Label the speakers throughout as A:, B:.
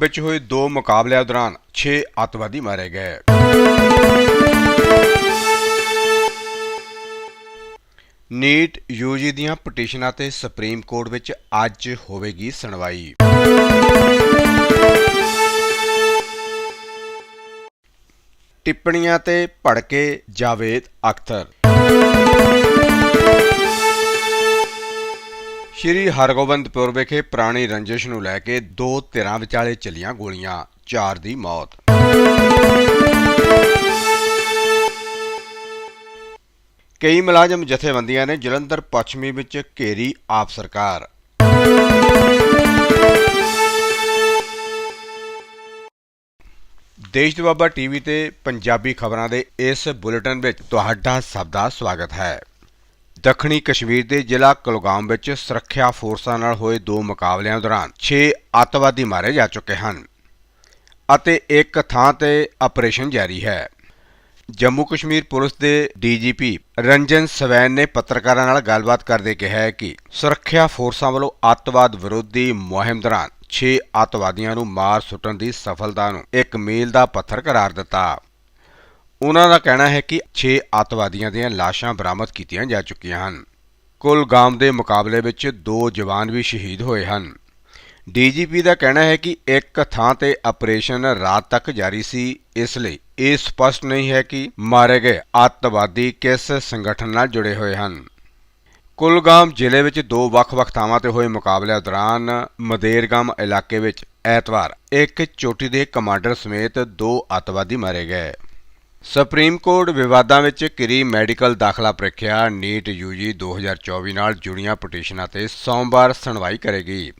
A: ਕੁਲਗਾਮ ਵਿੱਚ ਹੋਏ ਦੋ ਮੁਕਾਬਲਿਆਂ ਦੌਰਾਨ 6 ਅੱਤਵਾਦੀ ਮਾਰੇ ਗਏ। ਨੀਟ, ਯੂਜੀ ਦੀਆਂ ਪਟੀਸ਼ਨਾਂ ਤੇ ਸੁਪਰੀਮ ਕੋਰਟ ਵਿੱਚ ਅੱਜ ਹੋਵੇਗੀ ਸੁਣਵਾਈ। ਟਿੱਪਣੀਆਂ ਤੇ ਭੜਕੇ ਜਾਵੇਦ ਅਖਤਰ। ਸ਼੍ਰੀ ਹਰਗੋਬਿੰਦਪੁਰ ਵਿਖੇ ਪੁਰਾਣੀ ਰੰਜਿਸ਼ ਨੂੰ ਲੈ ਕੇ ਦੋ ਧਿਰਾਂ ਵਿਚਾਲੇ ਚੱਲੀਆਂ ਗੋਲੀਆਂ, ਚਾਰ ਦੀ ਮੌਤ। ਕਈ ਮੁਲਾਜ਼ਮ ਜਥੇਬੰਦੀਆਂ ਨੇ ਜਲੰਧਰ ਪੱਛਮੀ ਵਿੱਚ ਘੇਰੀ ਆਪ ਸਰਕਾਰ। ਦੇਸ਼ ਦੁਆਬਾ ਟੀਵੀ ਤੇ ਪੰਜਾਬੀ ਖਬਰਾਂ ਦੇ ਇਸ ਬੁਲੇਟਿਨ ਵਿੱਚ ਤੁਹਾਡਾ ਸਭ ਦਾ ਸਵਾਗਤ ਹੈ। ਦੱਖਣੀ ਕਸ਼ਮੀਰ ਦੇ ਜ਼ਿਲ੍ਹਾ ਕੁਲਗਾਮ ਵਿੱਚ ਸੁਰੱਖਿਆ ਫੋਰਸਾਂ ਨਾਲ ਹੋਏ ਦੋ ਮੁਕਾਬਲਿਆਂ ਦੌਰਾਨ 6 ਅੱਤਵਾਦੀ ਮਾਰੇ ਜਾ ਚੁੱਕੇ ਹਨ ਅਤੇ ਇੱਕ ਥਾਂ ਤੇ ਆਪਰੇਸ਼ਨ ਜਾਰੀ ਹੈ। ਜੰਮੂ ਕਸ਼ਮੀਰ ਪੁਲਿਸ ਦੇ ਡੀਜੀਪੀ ਰੰਜਨ ਸਵੈਨ ਨੇ ਪੱਤਰਕਾਰਾਂ ਨਾਲ ਗੱਲਬਾਤ ਕਰਦੇ ਕਿਹਾ ਕਿ ਸੁਰੱਖਿਆ ਫੋਰਸਾਂ ਵੱਲੋਂ ਅੱਤਵਾਦ ਵਿਰੋਧੀ ਮੁਹਿੰਮ ਦੌਰਾਨ 6 ਅੱਤਵਾਦੀਆਂ ਨੂੰ ਮਾਰ ਸੁੱਟਣ ਦੀ ਸਫਲਤਾ ਨੂੰ ਇੱਕ ਮੀਲ ਦਾ ਪੱਥਰ ਕਰਾਰ ਦਿੱਤਾ। ਉਹਨਾਂ ਦਾ ਕਹਿਣਾ ਹੈ ਕਿ 6 ਅੱਤਵਾਦੀਆਂ ਦੀਆਂ ਲਾਸ਼ਾਂ ਬਰਾਮਦ ਕੀਤੀਆਂ ਜਾ ਚੁੱਕੀਆਂ ਹਨ। ਕੁਲਗਾਮ ਦੇ ਮੁਕਾਬਲੇ ਵਿੱਚ ਦੋ ਜਵਾਨ ਵੀ ਸ਼ਹੀਦ ਹੋਏ ਹਨ। ਡੀਜੀਪੀ ਦਾ ਕਹਿਣਾ ਹੈ ਕਿ ਇੱਕ ਥਾਂ ਤੇ ਆਪਰੇਸ਼ਨ ਰਾਤ ਤੱਕ ਜਾਰੀ ਸੀ, ਇਸ ਲਈ ਇਹ ਸਪਸ਼ਟ ਨਹੀਂ ਹੈ ਕਿ ਮਾਰੇ ਗਏ ਅੱਤਵਾਦੀ ਕਿਸ ਸੰਗਠਨ ਨਾਲ ਜੁੜੇ ਹੋਏ ਹਨ। ਕੁਲਗਾਮ ਜ਼ਿਲ੍ਹੇ ਵਿੱਚ ਦੋ ਵੱਖ-ਵੱਖ ਥਾਵਾਂ ਤੇ ਹੋਏ ਮੁਕਾਬਲਿਆਂ ਦੌਰਾਨ ਮਦੇਰਗਾਮ ਇਲਾਕੇ ਵਿੱਚ ਐਤਵਾਰ ਇੱਕ ਚੋਟੀ ਦੇ ਕਮਾਂਡਰ ਸਮੇਤ ਦੋ ਅੱਤਵਾਦੀ ਮਾਰੇ ਗਏ। ਸੁਪਰੀਮ ਕੋਰਟ ਵਿਵਾਦਾਂ ਵਿੱਚ ਕਿਰੀ ਮੈਡੀਕਲ ਦਾਖਲਾ ਪ੍ਰੀਖਿਆ ਨੀਟ ਯੂਜੀ 2024 ਨਾਲ ਜੁੜੀਆਂ ਪਟੀਸ਼ਨਾਂ ਤੇ ਸੋਮਵਾਰ ਸੁਣਵਾਈ ਕਰੇਗੀ।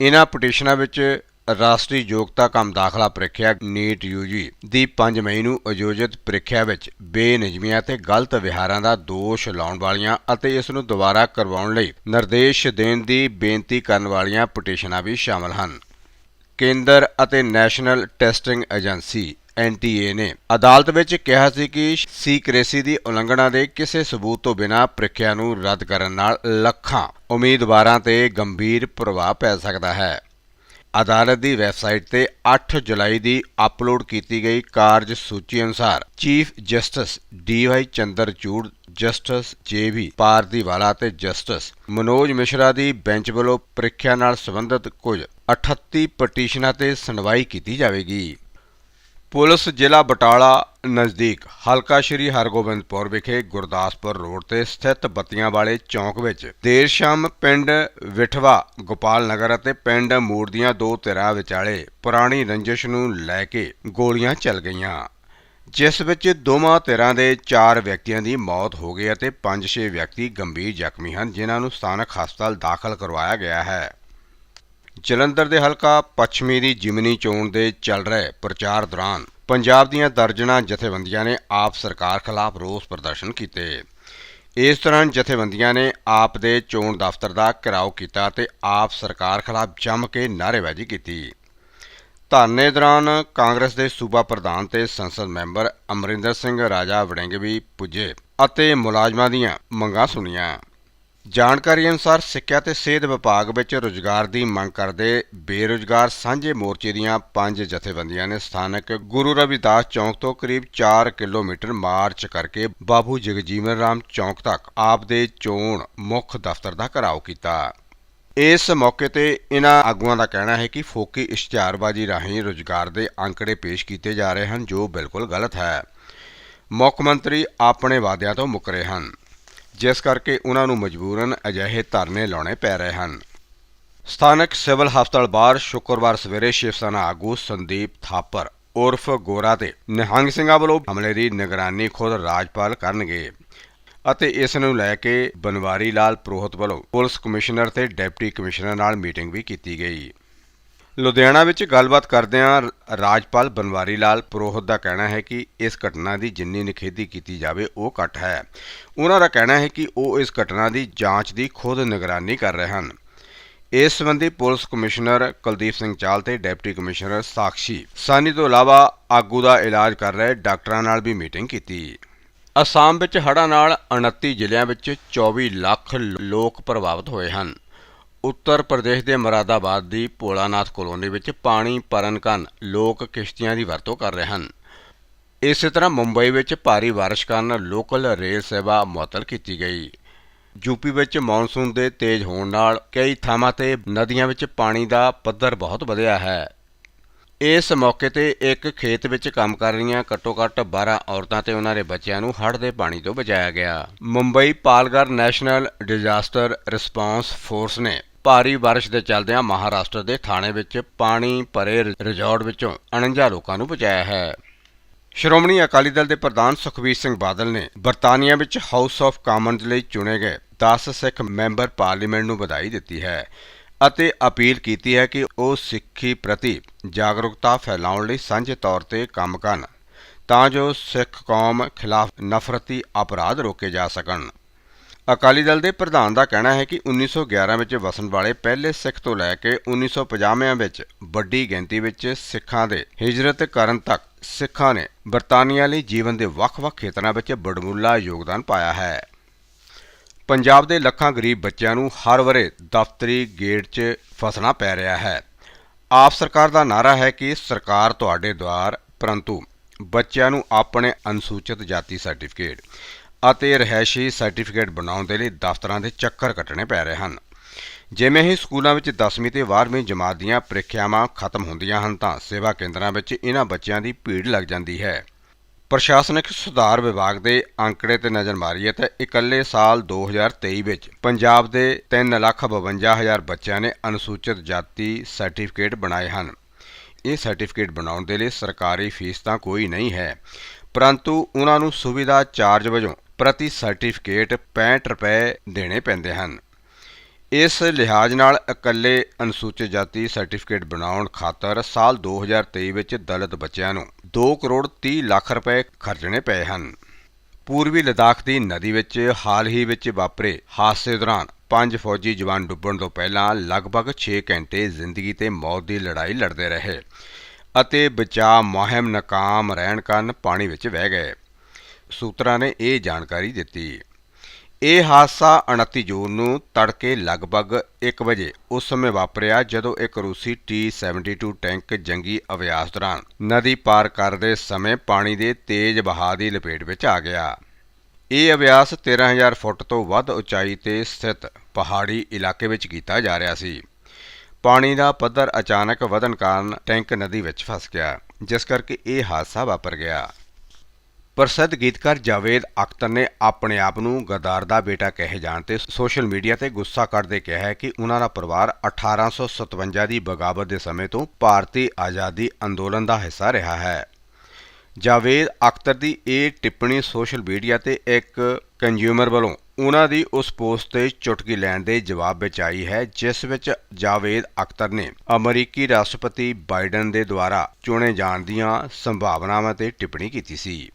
A: ਇਹਨਾਂ ਪਟੀਸ਼ਨਾਂ ਵਿੱਚ ਰਾਸ਼ਟਰੀ ਯੋਗਤਾ ਕੰਮ ਦਾਖਲਾ ਪ੍ਰੀਖਿਆ ਨੀਟ ਯੂਜੀ ਦੀ 5 ਮਈ ਨੂੰ ਆਯੋਜਿਤ ਪ੍ਰੀਖਿਆ ਵਿੱਚ ਬੇਨਿਯਮੀਆਂ ਤੇ ਗਲਤ ਵਿਹਾਰਾਂ ਦਾ ਦੋਸ਼ ਲਾਉਣ ਵਾਲੀਆਂ ਅਤੇ ਇਸ ਨੂੰ ਦੁਬਾਰਾ ਕਰਵਾਉਣ ਲਈ ਨਿਰਦੇਸ਼ ਦੇਣ ਦੀ ਬੇਨਤੀ ਕਰਨ ਵਾਲੀਆਂ ਪਟੀਸ਼ਨਾਂ ਵੀ ਸ਼ਾਮਲ ਹਨ। ਕੇਂਦਰ ਅਤੇ ਨੈਸ਼ਨਲ ਟੈਸਟਿੰਗ ਏਜੰਸੀ NTA ਨੇ। ਅਦਾਲਤ ਵਿੱਚ ਕਿਹਾ ਸੀ ਕਿ ਸੀਕ੍ਰੇਸੀ ਦੀ ਉਲੰਘਣਾ ਦੇ ਕਿਸੇ ਸਬੂਤ ਤੋਂ ਬਿਨਾਂ ਪ੍ਰੀਖਿਆ ਨੂੰ ਰੱਦ ਕਰਨ ਨਾਲ ਲੱਖਾਂ ਉਮੀਦਵਾਰਾਂ ਤੇ ਗੰਭੀਰ ਪ੍ਰਭਾਵ ਪੈ ਸਕਦਾ ਹੈ। ਅਦਾਲਤ ਦੀ ਵੈਬਸਾਈਟ ਤੇ 8 ਜੁਲਾਈ ਦੀ ਅਪਲੋਡ ਕੀਤੀ ਗਈ ਕਾਰਜ ਸੂਚੀ ਅਨੁਸਾਰ chief justice D Y Chandrachud, justice J B Pardiwala ਤੇ ਜਸਟਿਸ ਮਨੋਜ ਮਿਸ਼ਰਾ ਦੀ ਬੈਂਚ ਵੱਲੋਂ ਪ੍ਰੀਖਿਆ ਨਾਲ ਸੰਬੰਧਿਤ ਕੁਝ 38 ਪਟੀਸ਼ਨਾਂ ਤੇ ਸੁਣਵਾਈ ਕੀਤੀ ਜਾਵੇਗੀ। ਪੁਲਿਸ ਜ਼ਿਲ੍ਹਾ ਬਟਾਲਾ ਨਜ਼ਦੀਕ ਹਲਕਾ ਸ਼੍ਰੀ ਹਰਗੋਬਿੰਦਪੁਰ ਵਿਖੇ ਗੁਰਦਾਸਪੁਰ ਰੋਡ ਤੇ ਸਥਿਤ ਬੱਤੀਆਂ ਵਾਲੇ ਚੌਂਕ ਵਿੱਚ ਦੇਰ ਸ਼ਾਮ ਪਿੰਡ ਵਿਠਵਾ ਗੋਪਾਲ ਨਗਰ ਅਤੇ ਪਿੰਡ ਮੂੜ ਦੀਆਂ ਦੋ ਧਿਰਾਂ ਵਿਚਾਲੇ ਪੁਰਾਣੀ ਰੰਜਿਸ਼ ਨੂੰ ਲੈ ਕੇ ਗੋਲੀਆਂ ਚੱਲ ਗਈਆਂ, ਜਿਸ ਵਿੱਚ ਦੋਵਾਂ ਧਿਰਾਂ ਦੇ 4 ਵਿਅਕਤੀਆਂ ਦੀ ਮੌਤ ਹੋ ਗਈ ਅਤੇ 5-6 ਵਿਅਕਤੀ ਗੰਭੀਰ ਜ਼ਖਮੀ ਹਨ, ਜਿਨ੍ਹਾਂ ਨੂੰ ਸਥਾਨਕ ਹਸਪਤਾਲ ਦਾਖਲ ਕਰਵਾਇਆ ਗਿਆ ਹੈ। ਜਲੰਧਰ ਦੇ ਹਲਕਾ ਪੱਛਮੀ ਦੀ ਜਿਮਨੀ ਚੋਣ ਦੇ ਚੱਲ ਰਹੇ ਪ੍ਰਚਾਰ ਦੌਰਾਨ ਪੰਜਾਬ ਦੀਆਂ ਦਰਜਨਾਂ ਜਥੇਬੰਦੀਆਂ ਨੇ ਆਪ ਸਰਕਾਰ ਖਿਲਾਫ ਰੋਸ ਪ੍ਰਦਰਸ਼ਨ ਕੀਤੇ। ਇਸ ਦੌਰਾਨ ਜਥੇਬੰਦੀਆਂ ਨੇ ਆਪ ਦੇ ਚੋਣ ਦਫ਼ਤਰ ਦਾ ਘਿਰਾਓ ਕੀਤਾ ਤੇ ਆਪ ਸਰਕਾਰ ਖਿਲਾਫ ਜੰਮ ਕੇ ਨਾਅਰੇਬਾਜ਼ੀ ਕੀਤੀ। ਧਰਨੇ ਦੌਰਾਨ ਕਾਂਗਰਸ ਦੇ ਸੂਬਾ ਪ੍ਰਧਾਨ ਤੇ ਸੰਸਦ ਮੈਂਬਰ ਅਮਰਿੰਦਰ ਸਿੰਘ ਰਾਜਾ ਵੜਿੰਗ ਵੀ ਪੁੱਜੇ ਅਤੇ ਮੁਲਾਜ਼ਮਾਂ ਦੀਆਂ ਮੰਗਾਂ ਸੁਣੀਆਂ। ਜਾਣਕਾਰੀ ਅਨੁਸਾਰ ਸਿੱਖਿਆ ਤੇ ਸਿਹਤ ਵਿਭਾਗ ਵਿੱਚ ਰੁਜ਼ਗਾਰ ਦੀ ਮੰਗ ਕਰਦੇ ਬੇਰੁਜ਼ਗਾਰ ਸਾਂਝੇ ਮੋਰਚੇ ਦੀਆਂ ਪੰਜ ਜਥੇਬੰਦੀਆਂ ਨੇ ਸਥਾਨਕ ਗੁਰੂ ਰਵਿਦਾਸ ਚੌਂਕ ਤੋਂ ਕਰੀਬ 4 ਕਿਲੋਮੀਟਰ ਮਾਰਚ ਕਰਕੇ ਬਾਬੂ ਜਗਜੀਵਨ ਰਾਮ ਚੌਂਕ ਤੱਕ ਆਪ ਦੇ ਚੋਣ ਮੁੱਖ ਦਫ਼ਤਰ ਦਾ ਘਿਰਾਓ ਕੀਤਾ। ਇਸ ਮੌਕੇ ਤੇ ਇਹਨਾਂ ਆਗੂਆਂ ਦਾ ਕਹਿਣਾ ਹੈ ਕਿ ਫੋਕੀ ਇਸ਼ਤਿਹਾਰਬਾਜ਼ੀ ਰਾਹੀਂ ਰੁਜ਼ਗਾਰ ਦੇ ਅੰਕੜੇ ਪੇਸ਼ ਕੀਤੇ ਜਾ ਰਹੇ ਹਨ, ਜੋ ਬਿਲਕੁਲ ਗਲਤ ਹੈ। ਮੁੱਖ ਮੰਤਰੀ ਆਪਣੇ ਵਾਅਦਿਆਂ ਤੋਂ ਮੁੱਕਰੇ ਹਨ। ਜਿਸ ਕਰਕੇ ਉਹਨਾਂ ਨੂੰ ਮਜਬੂਰਨ ਅਜਿਹੇ ਧਰਨੇ ਲਾਉਣੇ ਪੈ ਰਹੇ ਹਨ। ਸਥਾਨਕ ਸਿਵਲ ਹਸਪਤਾਲ ਬਾਹਰ ਸ਼ੁੱਕਰਵਾਰ ਸਵੇਰੇ ਸ਼ਿਵ ਸੈਨਾ ਆਗੂ ਸੰਦੀਪ ਥਾਪਰ ਉਰਫ ਗੋਰਾ ਤੇ ਨਿਹੰਗ ਸਿੰਘਾਂ ਵੱਲੋਂ ਹਮਲੇ ਦੀ ਨਿਗਰਾਨੀ ਖੁਦ ਰਾਜਪਾਲ ਕਰਨਗੇ ਅਤੇ ਇਸ ਨੂੰ ਲੈ ਕੇ ਬਨਵਾਰੀ ਲਾਲ ਪ੍ਰੋਹਤ ਵੱਲੋਂ ਪੁਲਿਸ ਕਮਿਸ਼ਨਰ ਤੇ ਡਿਪਟੀ ਕਮਿਸ਼ਨਰ ਨਾਲ ਮੀਟਿੰਗ ਵੀ ਕੀਤੀ ਗਈ। ਲੁਧਿਆਣਾ ਵਿੱਚ ਗੱਲਬਾਤ ਕਰਦਿਆਂ ਰਾਜਪਾਲ ਬਨਵਾਰੀ ਲਾਲ ਪ੍ਰੋਹਤ ਦਾ ਕਹਿਣਾ ਹੈ ਕਿ ਇਸ ਘਟਨਾ ਦੀ ਜਿੰਨੀ ਨਿਖੇਧੀ ਕੀਤੀ ਜਾਵੇ, ਉਹ ਘੱਟ ਹੈ। ਉਹਨਾਂ ਦਾ ਕਹਿਣਾ ਹੈ ਕਿ ਉਹ ਇਸ ਘਟਨਾ ਦੀ ਜਾਂਚ ਦੀ ਖੁਦ ਨਿਗਰਾਨੀ ਕਰ ਰਹੇ ਹਨ। ਇਸ ਸੰਬੰਧੀ ਪੁਲਿਸ ਕਮਿਸ਼ਨਰ ਕੁਲਦੀਪ ਸਿੰਘ ਚਾਲ ਤੇ ਡਿਪਟੀ ਕਮਿਸ਼ਨਰ ਸਾਕਸ਼ੀ ਸਾਨੀ ਤੋਂ ਇਲਾਵਾ ਆਗੂ ਦਾ ਇਲਾਜ ਕਰ ਰਹੇ ਡਾਕਟਰਾਂ ਨਾਲ ਵੀ ਮੀਟਿੰਗ ਕੀਤੀ। ਅਸਾਮ ਵਿੱਚ ਹੜ੍ਹਾਂ ਨਾਲ 29 ਜ਼ਿਲ੍ਹਿਆਂ ਵਿੱਚ 24 ਲੱਖ ਲੋਕ ਪ੍ਰਭਾਵਿਤ ਹੋਏ ਹਨ। ਉੱਤਰ ਪ੍ਰਦੇਸ਼ ਦੇ ਮਰਾਦਾਬਾਦ ਦੀ ਭੋਲਾਨਾਥ ਕਲੋਨੀ ਵਿੱਚ ਪਾਣੀ ਭਰਨ ਕਾਰਨ ਲੋਕ ਕਿਸ਼ਤੀਆਂ ਦੀ ਵਰਤੋਂ ਕਰ ਰਹੇ ਹਨ। ਇਸੇ ਤਰ੍ਹਾਂ ਮੁੰਬਈ ਵਿੱਚ ਭਾਰੀ ਬਾਰਿਸ਼ ਕਾਰਨ ਲੋਕਲ ਰੇਲ ਸੇਵਾ ਮੁਅੱਤਲ ਕੀਤੀ ਗਈ। ਯੂਪੀ ਵਿੱਚ ਮੌਨਸੂਨ ਦੇ ਤੇਜ਼ ਹੋਣ ਨਾਲ ਕਈ ਥਾਵਾਂ ਤੇ ਨਦੀਆਂ ਵਿੱਚ ਪਾਣੀ ਦਾ ਪੱਧਰ ਬਹੁਤ ਵਧਿਆ ਹੈ। ਇਸ ਮੌਕੇ ਤੇ ਇੱਕ ਖੇਤ ਵਿੱਚ ਕੰਮ ਕਰ ਰਹੀਆਂ ਘੱਟੋ-ਘੱਟ 12 ਔਰਤਾਂ ਤੇ ਉਹਨਾਂ ਦੇ ਬੱਚਿਆਂ ਨੂੰ ਹੜ੍ਹ ਦੇ ਪਾਣੀ ਤੋਂ ਬਚਾਇਆ ਗਿਆ। Mumbai Palghar national disaster response force ਨੇ ਭਾਰੀ ਬਾਰਿਸ਼ ਦੇ ਚੱਲਦਿਆਂ ਮਹਾਰਾਸ਼ਟਰ ਦੇ ਥਾਣੇ ਵਿੱਚ ਪਾਣੀ ਭਰੇ ਰਿਜ਼ੋਰਟ ਵਿੱਚੋਂ 49 ਲੋਕਾਂ ਨੂੰ ਬਚਾਇਆ ਹੈ। ਸ਼੍ਰੋਮਣੀ ਅਕਾਲੀ ਦਲ ਦੇ ਪ੍ਰਧਾਨ ਸੁਖਬੀਰ ਸਿੰਘ ਬਾਦਲ ਨੇ ਬਰਤਾਨੀਆ ਵਿੱਚ ਹਾਊਸ ਆਫ ਕਾਮਨਜ਼ ਲਈ ਚੁਣੇ ਗਏ 10 ਸਿੱਖ ਮੈਂਬਰ ਪਾਰਲੀਮੈਂਟ ਨੂੰ ਵਧਾਈ ਦਿੱਤੀ ਹੈ ਅਤੇ ਅਪੀਲ ਕੀਤੀ ਹੈ ਕਿ ਉਹ ਸਿੱਖੀ ਪ੍ਰਤੀ ਜਾਗਰੂਕਤਾ ਫੈਲਾਉਣ ਲਈ ਸਾਂਝੇ ਤੌਰ ਤੇ ਕੰਮ ਕਰਨ ਤਾਂ ਜੋ ਸਿੱਖ ਕੌਮ ਖਿਲਾਫ ਨਫ਼ਰਤੀ ਅਪਰਾਧ ਰੋਕੇ ਜਾ ਸਕਣ। ਅਕਾਲੀ ਦਲ ਦੇ ਪ੍ਰਧਾਨ ਦਾ ਕਹਿਣਾ ਹੈ ਕਿ 1911 ਵਿੱਚ ਵਸਣ ਵਾਲੇ ਪਹਿਲੇ ਸਿੱਖ ਤੋਂ ਲੈ ਕੇ 1950 ਵਿੱਚ ਵੱਡੀ ਗਿਣਤੀ ਵਿੱਚ ਸਿੱਖਾਂ ਦੇ ਹਿਜਰਤ ਕਰਨ ਤੱਕ ਸਿੱਖਾਂ ਨੇ ਬਰਤਾਨੀਆ ਲਈ ਜੀਵਨ ਦੇ ਵੱਖ-ਵੱਖ ਖੇਤਰਾਂ ਵਿੱਚ ਬੜਮੁੱਲਾ ਯੋਗਦਾਨ ਪਾਇਆ ਹੈ। ਪੰਜਾਬ ਦੇ ਲੱਖਾਂ ਗਰੀਬ ਬੱਚਿਆਂ ਨੂੰ ਹਰ ਵਰੇ ਦਫ਼ਤਰੀ ਗੇਟ 'ਚ ਫਸਣਾ ਪੈ ਰਿਹਾ ਹੈ। ਆਪ ਸਰਕਾਰ ਦਾ ਨਾਰਾ ਹੈ ਕਿ ਸਰਕਾਰ ਤੁਹਾਡੇ ਦੁਆਰ, ਪਰੰਤੂ ਬੱਚਿਆਂ ਨੂੰ ਆਪਣੇ ਅਨੁਸੂਚਿਤ ਜਾਤੀ ਸਰਟੀਫਿਕੇਟ। ਅਤੇ ਰਹਿਸ਼ੀ ਸਰਟੀਫਿਕੇਟ ਬਣਾਉਣ ਦੇ ਲਈ ਦਫ਼ਤਰਾਂ ਦੇ ਚੱਕਰ ਕੱਟਣੇ ਪੈ ਰਹੇ ਹਨ। ਜਿਵੇਂ ਹੀ ਸਕੂਲਾਂ ਵਿੱਚ 10ਵੀਂ ਤੇ 12ਵੀਂ ਜਮਾਤ ਦੀਆਂ ਪ੍ਰੀਖਿਆਵਾਂ ਖਤਮ ਹੁੰਦੀਆਂ ਹਨ ਤਾਂ ਸੇਵਾ ਕੇਂਦਰਾਂ ਵਿੱਚ ਇਹਨਾਂ ਬੱਚਿਆਂ ਦੀ ਭੀੜ ਲੱਗ ਜਾਂਦੀ ਹੈ। ਪ੍ਰਸ਼ਾਸਨਿਕ ਸੁਧਾਰ ਵਿਭਾਗ ਦੇ ਅੰਕੜੇ ਤੇ ਨਜ਼ਰ ਮਾਰੀਏ ਤਾਂ ਇਕੱਲੇ ਸਾਲ 2023 ਵਿੱਚ ਪੰਜਾਬ ਦੇ 352000 ਬੱਚਿਆਂ ਨੇ ਅਨੁਸੂਚਿਤ ਜਾਤੀ ਸਰਟੀਫਿਕੇਟ ਬਣਾਏ ਹਨ। ਇਹ ਸਰਟੀਫਿਕੇਟ ਬਣਾਉਣ ਦੇ ਲਈ ਸਰਕਾਰੀ ਫੀਸ ਤਾਂ ਕੋਈ ਨਹੀਂ ਹੈ, ਪਰੰਤੂ ਉਹਨਾਂ ਨੂੰ ਸੁਵਿਧਾ ਚਾਰਜ ਵਜੋਂ ਪ੍ਰਤੀ ਸਰਟੀਫਿਕੇਟ 65 ਰੁਪਏ ਦੇਣੇ ਪੈਂਦੇ ਹਨ। ਇਸ ਲਿਹਾਜ਼ ਨਾਲ ਇਕੱਲੇ ਅਨੁਸੂਚਿਤ ਜਾਤੀ ਸਰਟੀਫਿਕੇਟ ਬਣਾਉਣ ਖਾਤਰ ਸਾਲ 2023 ਵਿੱਚ ਦਲਿਤ ਬੱਚਿਆਂ ਨੂੰ 2 ਕਰੋੜ 30 ਲੱਖ ਰੁਪਏ ਖਰਚਣੇ ਪਏ ਹਨ। ਪੂਰਬੀ ਲਦਾਖ ਦੀ ਨਦੀ ਵਿੱਚ ਹਾਲ ਹੀ ਵਿੱਚ ਵਾਪਰੇ ਹਾਦਸੇ ਦੌਰਾਨ ਪੰਜ ਫੌਜੀ ਜਵਾਨ ਡੁੱਬਣ ਤੋਂ ਪਹਿਲਾਂ ਲਗਭਗ 6 ਘੰਟੇ ਜ਼ਿੰਦਗੀ ਤੇ ਮੌਤ ਦੀ ਲੜਾਈ ਲੜਦੇ ਰਹੇ ਅਤੇ ਬਚਾਅ ਮੁਹਿੰਮ ਨਾਕਾਮ ਰਹਿਣ ਕਾਰਨ ਪਾਣੀ ਵਿੱਚ ਵਹਿ ਗਏ। ਸੂਤਰਾਂ ਨੇ ਇਹ ਜਾਣਕਾਰੀ ਦਿੱਤੀ। ਇਹ ਹਾਦਸਾ 29 ਜੂਨ ਨੂੰ ਤੜਕੇ ਲਗਭਗ 1 ਵਜੇ ਉਸ ਸਮੇਂ ਵਾਪਰਿਆ ਜਦੋਂ ਇੱਕ ਰੂਸੀ T-72 ਟੈਂਕ ਜੰਗੀ ਅਭਿਆਸ ਦੌਰਾਨ ਨਦੀ ਪਾਰ ਕਰਦੇ ਸਮੇਂ ਪਾਣੀ ਦੇ ਤੇਜ਼ ਵਹਾਅ ਦੀ ਲਪੇਟ ਵਿੱਚ ਆ ਗਿਆ। ਇਹ ਅਭਿਆਸ 13000 ਫੁੱਟ ਤੋਂ ਵੱਧ ਉਚਾਈ ਤੇ ਸਥਿਤ ਪਹਾੜੀ ਇਲਾਕੇ ਵਿੱਚ ਕੀਤਾ ਜਾ ਰਿਹਾ ਸੀ। ਪਾਣੀ ਦਾ ਪੱਧਰ ਅਚਾਨਕ ਵਧਣ ਕਾਰਨ ਟੈਂਕ ਨਦੀ ਵਿੱਚ ਫਸ ਗਿਆ, ਜਿਸ ਕਰਕੇ ਇਹ ਹਾਦਸਾ ਵਾਪਰ ਗਿਆ। ਪ੍ਰਸਿੱਧ ਗੀਤਕਾਰ ਜਾਵੇਦ ਅਖਤਰ ਨੇ ਆਪਣੇ ਆਪ ਨੂੰ ਗਦਾਰ ਦਾ ਬੇਟਾ ਕਹੇ ਜਾਣ ਤੇ ਸੋਸ਼ਲ ਮੀਡੀਆ ਤੇ ਗੁੱਸਾ ਕਰਦੇ ਕਿਹਾ ਹੈ ਕਿ ਉਹਨਾਂ ਦਾ ਪਰਿਵਾਰ 1857 ਦੀ ਬਗਾਵਤ ਦੇ ਸਮੇਂ ਤੋਂ ਭਾਰਤੀ ਆਜ਼ਾਦੀ ਅੰਦੋਲਨ ਦਾ ਹਿੱਸਾ ਰਿਹਾ ਹੈ। ਜਾਵੇਦ ਅਖਤਰ ਦੀ ਇਹ ਟਿੱਪਣੀ ਸੋਸ਼ਲ ਮੀਡੀਆ ਤੇ ਇੱਕ ਕੰਜ਼ਿਊਮਰ ਵੱਲੋਂ ਉਹਨਾਂ ਦੀ ਉਸ ਪੋਸਟ ਤੇ ਚੁਟਕੀ ਲੈਣ ਦੇ ਜਵਾਬ ਵਿੱਚ ਆਈ ਹੈ, ਜਿਸ ਵਿੱਚ ਜਾਵੇਦ ਅਖਤਰ ਨੇ ਅਮਰੀਕੀ ਰਾਸ਼ਟਰਪਤੀ ਬਾਈਡਨ ਦੇ ਦੁਆਰਾ ਚੁਣੇ ਜਾਣ ਦੀਆਂ ਸੰਭਾਵਨਾਵਾਂ ਤੇ ਟਿੱਪਣੀ ਕੀਤੀ ਸੀ।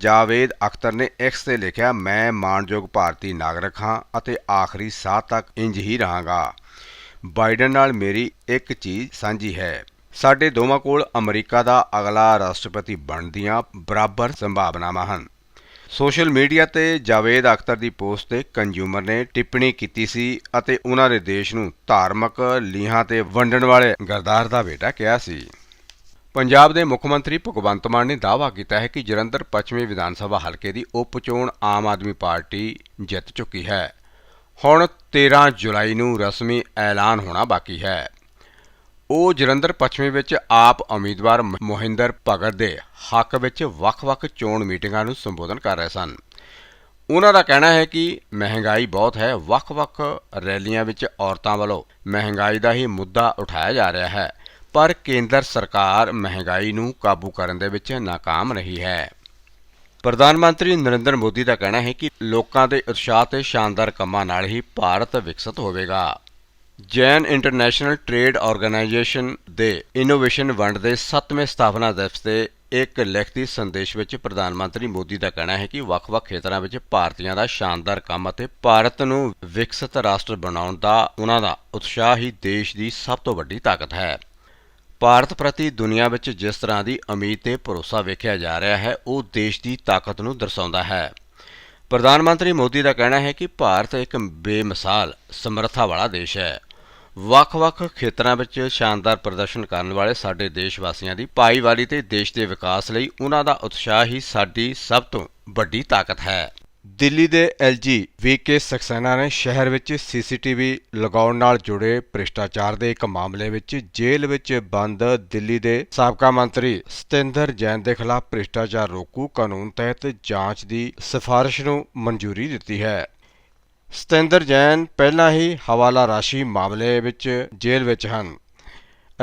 A: ਜਾਵੇਦ ਅਖਤਰ ਨੇ ਐਕਸ ਤੇ ਲਿਖਿਆ, ਮੈਂ ਮਾਣਯੋਗ ਭਾਰਤੀ ਨਾਗਰਿਕ ਹਾਂ ਅਤੇ ਆਖਰੀ ਸਾਹ ਤੱਕ ਇੰਜ ਹੀ ਰਹਾਂਗਾ। ਬਾਈਡਨ ਨਾਲ ਮੇਰੀ ਇੱਕ ਚੀਜ਼ ਸਾਂਝੀ ਹੈ। ਸਾਡੇ ਦੋਵਾਂ ਕੋਲ ਅਮਰੀਕਾ ਦਾ ਅਗਲਾ ਰਾਸ਼ਟਰਪਤੀ ਬਣਨ ਦੀਆਂ ਬਰਾਬਰ ਸੰਭਾਵਨਾਵਾਂ ਹਨ। ਸੋਸ਼ਲ ਮੀਡੀਆ ਤੇ ਜਾਵੇਦ ਅਖਤਰ ਦੀ ਪੋਸਟ ਤੇ ਕੰਜ਼ਿਊਮਰ ਨੇ ਟਿੱਪਣੀ ਕੀਤੀ ਸੀ ਅਤੇ ਉਹਨਾਂ ਦੇ ਦੇਸ਼ ਨੂੰ ਧਾਰਮਿਕ ਲੀਹਾਂ ਤੇ ਵੰਡਣ ਵਾਲੇ ਗਰਦਾਰ ਦਾ ਬੇਟਾ ਕਿਹਾ ਸੀ। ਪੰਜਾਬ ਦੇ ਮੁੱਖ ਮੰਤਰੀ ਭਗਵੰਤ ਮਾਨ ਨੇ ਦਾਅਵਾ ਕੀਤਾ ਹੈ ਕਿ ਜਲੰਧਰ ਪੱਛਮੀ ਵਿਧਾਨ ਸਭਾ ਹਲਕੇ ਦੀ ਉਪ ਚੋਣ ਆਮ ਆਦਮੀ ਪਾਰਟੀ ਜਿੱਤ ਚੁੱਕੀ ਹੈ। ਹੁਣ 13 ਜੁਲਾਈ ਨੂੰ ਰਸਮੀ ਐਲਾਨ ਹੋਣਾ ਬਾਕੀ ਹੈ। ਉਹ ਜਲੰਧਰ ਪੱਛਮੀ ਵਿੱਚ ਆਪ ਉਮੀਦਵਾਰ ਮੋਹਿੰਦਰ ਭਗਤ ਦੇ ਹੱਕ ਵਿੱਚ ਵੱਖ-ਵੱਖ ਚੋਣ ਮੀਟਿੰਗਾਂ ਨੂੰ ਸੰਬੋਧਨ ਕਰ ਰਹੇ ਸਨ। ਉਹਨਾਂ ਦਾ ਕਹਿਣਾ ਹੈ ਕਿ ਮਹਿੰਗਾਈ ਬਹੁਤ ਹੈ, ਵੱਖ-ਵੱਖ ਰੈਲੀਆਂ ਵਿੱਚ ਔਰਤਾਂ ਵੱਲੋਂ ਮਹਿੰਗਾਈ ਦਾ ਹੀ ਮੁੱਦਾ ਉਠਾਇਆ ਜਾ ਰਿਹਾ ਹੈ। ਪਰ ਕੇਂਦਰ ਸਰਕਾਰ ਮਹਿੰਗਾਈ ਨੂੰ ਕਾਬੂ ਕਰਨ ਦੇ ਵਿੱਚ ناکਾਮ ਰਹੀ ਹੈ। ਪ੍ਰਧਾਨ ਮੰਤਰੀ ਨਰਿੰਦਰ ਮੋਦੀ ਦਾ ਕਹਿਣਾ ਹੈ ਕਿ ਲੋਕਾਂ ਦੇ ਉਤਸ਼ਾਹ ਤੇ ਸ਼ਾਨਦਾਰ ਕੰਮਾਂ ਨਾਲ ਹੀ ਭਾਰਤ ਵਿਕਸਿਤ ਹੋਵੇਗਾ। ਜੈਨ ਇੰਟਰਨੈਸ਼ਨਲ ਟ੍ਰੇਡ ਆਰਗੇਨਾਈਜੇਸ਼ਨ ਦੇ ਇਨੋਵੇਸ਼ਨ ਵੰਡ ਦੇ 7ਵੇਂ ਸਥਾਪਨਾ ਦਿਵਸ ਤੇ ਇੱਕ ਲਿਖਤੀ ਸੰਦੇਸ਼ ਵਿੱਚ ਪ੍ਰਧਾਨ ਮੰਤਰੀ ਮੋਦੀ ਦਾ ਕਹਿਣਾ ਹੈ ਕਿ ਵੱਖ-ਵੱਖ ਖੇਤਰਾਂ ਵਿੱਚ ਭਾਰਤੀਆਂ ਦਾ ਸ਼ਾਨਦਾਰ ਕੰਮ ਅਤੇ ਭਾਰਤ ਨੂੰ ਵਿਕਸਿਤ ਰਾਸ਼ਟਰ ਬਣਾਉਣ ਦਾ ਉਹਨਾਂ ਦਾ ਉਤਸ਼ਾਹ ਹੀ ਦੇਸ਼ ਦੀ ਸਭ ਤੋਂ ਵੱਡੀ ਤਾਕਤ ਹੈ। ਭਾਰਤ ਪ੍ਰਤੀ ਦੁਨੀਆ ਵਿੱਚ ਜਿਸ ਤਰ੍ਹਾਂ ਦੀ ਉਮੀਦ ਤੇ ਭਰੋਸਾ ਵੇਖਿਆ ਜਾ ਰਿਹਾ ਹੈ, ਉਹ ਦੇਸ਼ ਦੀ ਤਾਕਤ ਨੂੰ ਦਰਸਾਉਂਦਾ ਹੈ। ਪ੍ਰਧਾਨ ਮੰਤਰੀ ਮੋਦੀ ਦਾ ਕਹਿਣਾ ਹੈ ਕਿ ਭਾਰਤ ਇੱਕ ਬੇਮਿਸਾਲ ਸਮਰੱਥਾ ਵਾਲਾ ਦੇਸ਼ ਹੈ। ਵੱਖ-ਵੱਖ ਖੇਤਰਾਂ ਵਿੱਚ ਸ਼ਾਨਦਾਰ ਪ੍ਰਦਰਸ਼ਨ ਕਰਨ ਵਾਲੇ ਸਾਡੇ ਦੇਸ਼ ਵਾਸੀਆਂ ਦੀ ਭਾਈਵਾਲੀ ਤੇ ਦੇਸ਼ ਦੇ ਵਿਕਾਸ ਲਈ ਉਹਨਾਂ ਦਾ ਉਤਸ਼ਾਹ ਹੀ ਸਾਡੀ ਸਭ ਤੋਂ ਵੱਡੀ ਤਾਕਤ ਹੈ। ਦਿੱਲੀ ਦੇ ਐਲਜੀ ਵੀਕੇ ਸਕਸੈਨਾ ਨੇ ਸ਼ਹਿਰ ਵਿੱਚ ਸੀਸੀਟੀਵੀ ਲਗਾਉਣ ਨਾਲ ਜੁੜੇ ਭ੍ਰਿਸ਼ਟਾਚਾਰ ਦੇ ਇੱਕ ਮਾਮਲੇ ਵਿੱਚ ਜੇਲ੍ਹ ਵਿੱਚ ਬੰਦ ਦਿੱਲੀ ਦੇ ਸਾਬਕਾ ਮੰਤਰੀ ਸਤਿੰਦਰ ਜੈਨ ਦੇ ਖਿਲਾਫ ਭ੍ਰਿਸ਼ਟਾਚਾਰ ਰੋਕੂ ਕਾਨੂੰਨ ਤਹਿਤ ਜਾਂਚ ਦੀ ਸਿਫਾਰਿਸ਼ ਨੂੰ ਮਨਜ਼ੂਰੀ ਦਿੱਤੀ ਹੈ। ਸਤਿੰਦਰ ਜੈਨ ਪਹਿਲਾਂ ਹੀ ਹਵਾਲਾ ਰਾਸ਼ੀ ਮਾਮਲੇ ਵਿੱਚ ਜੇਲ੍ਹ ਵਿੱਚ ਹਨ।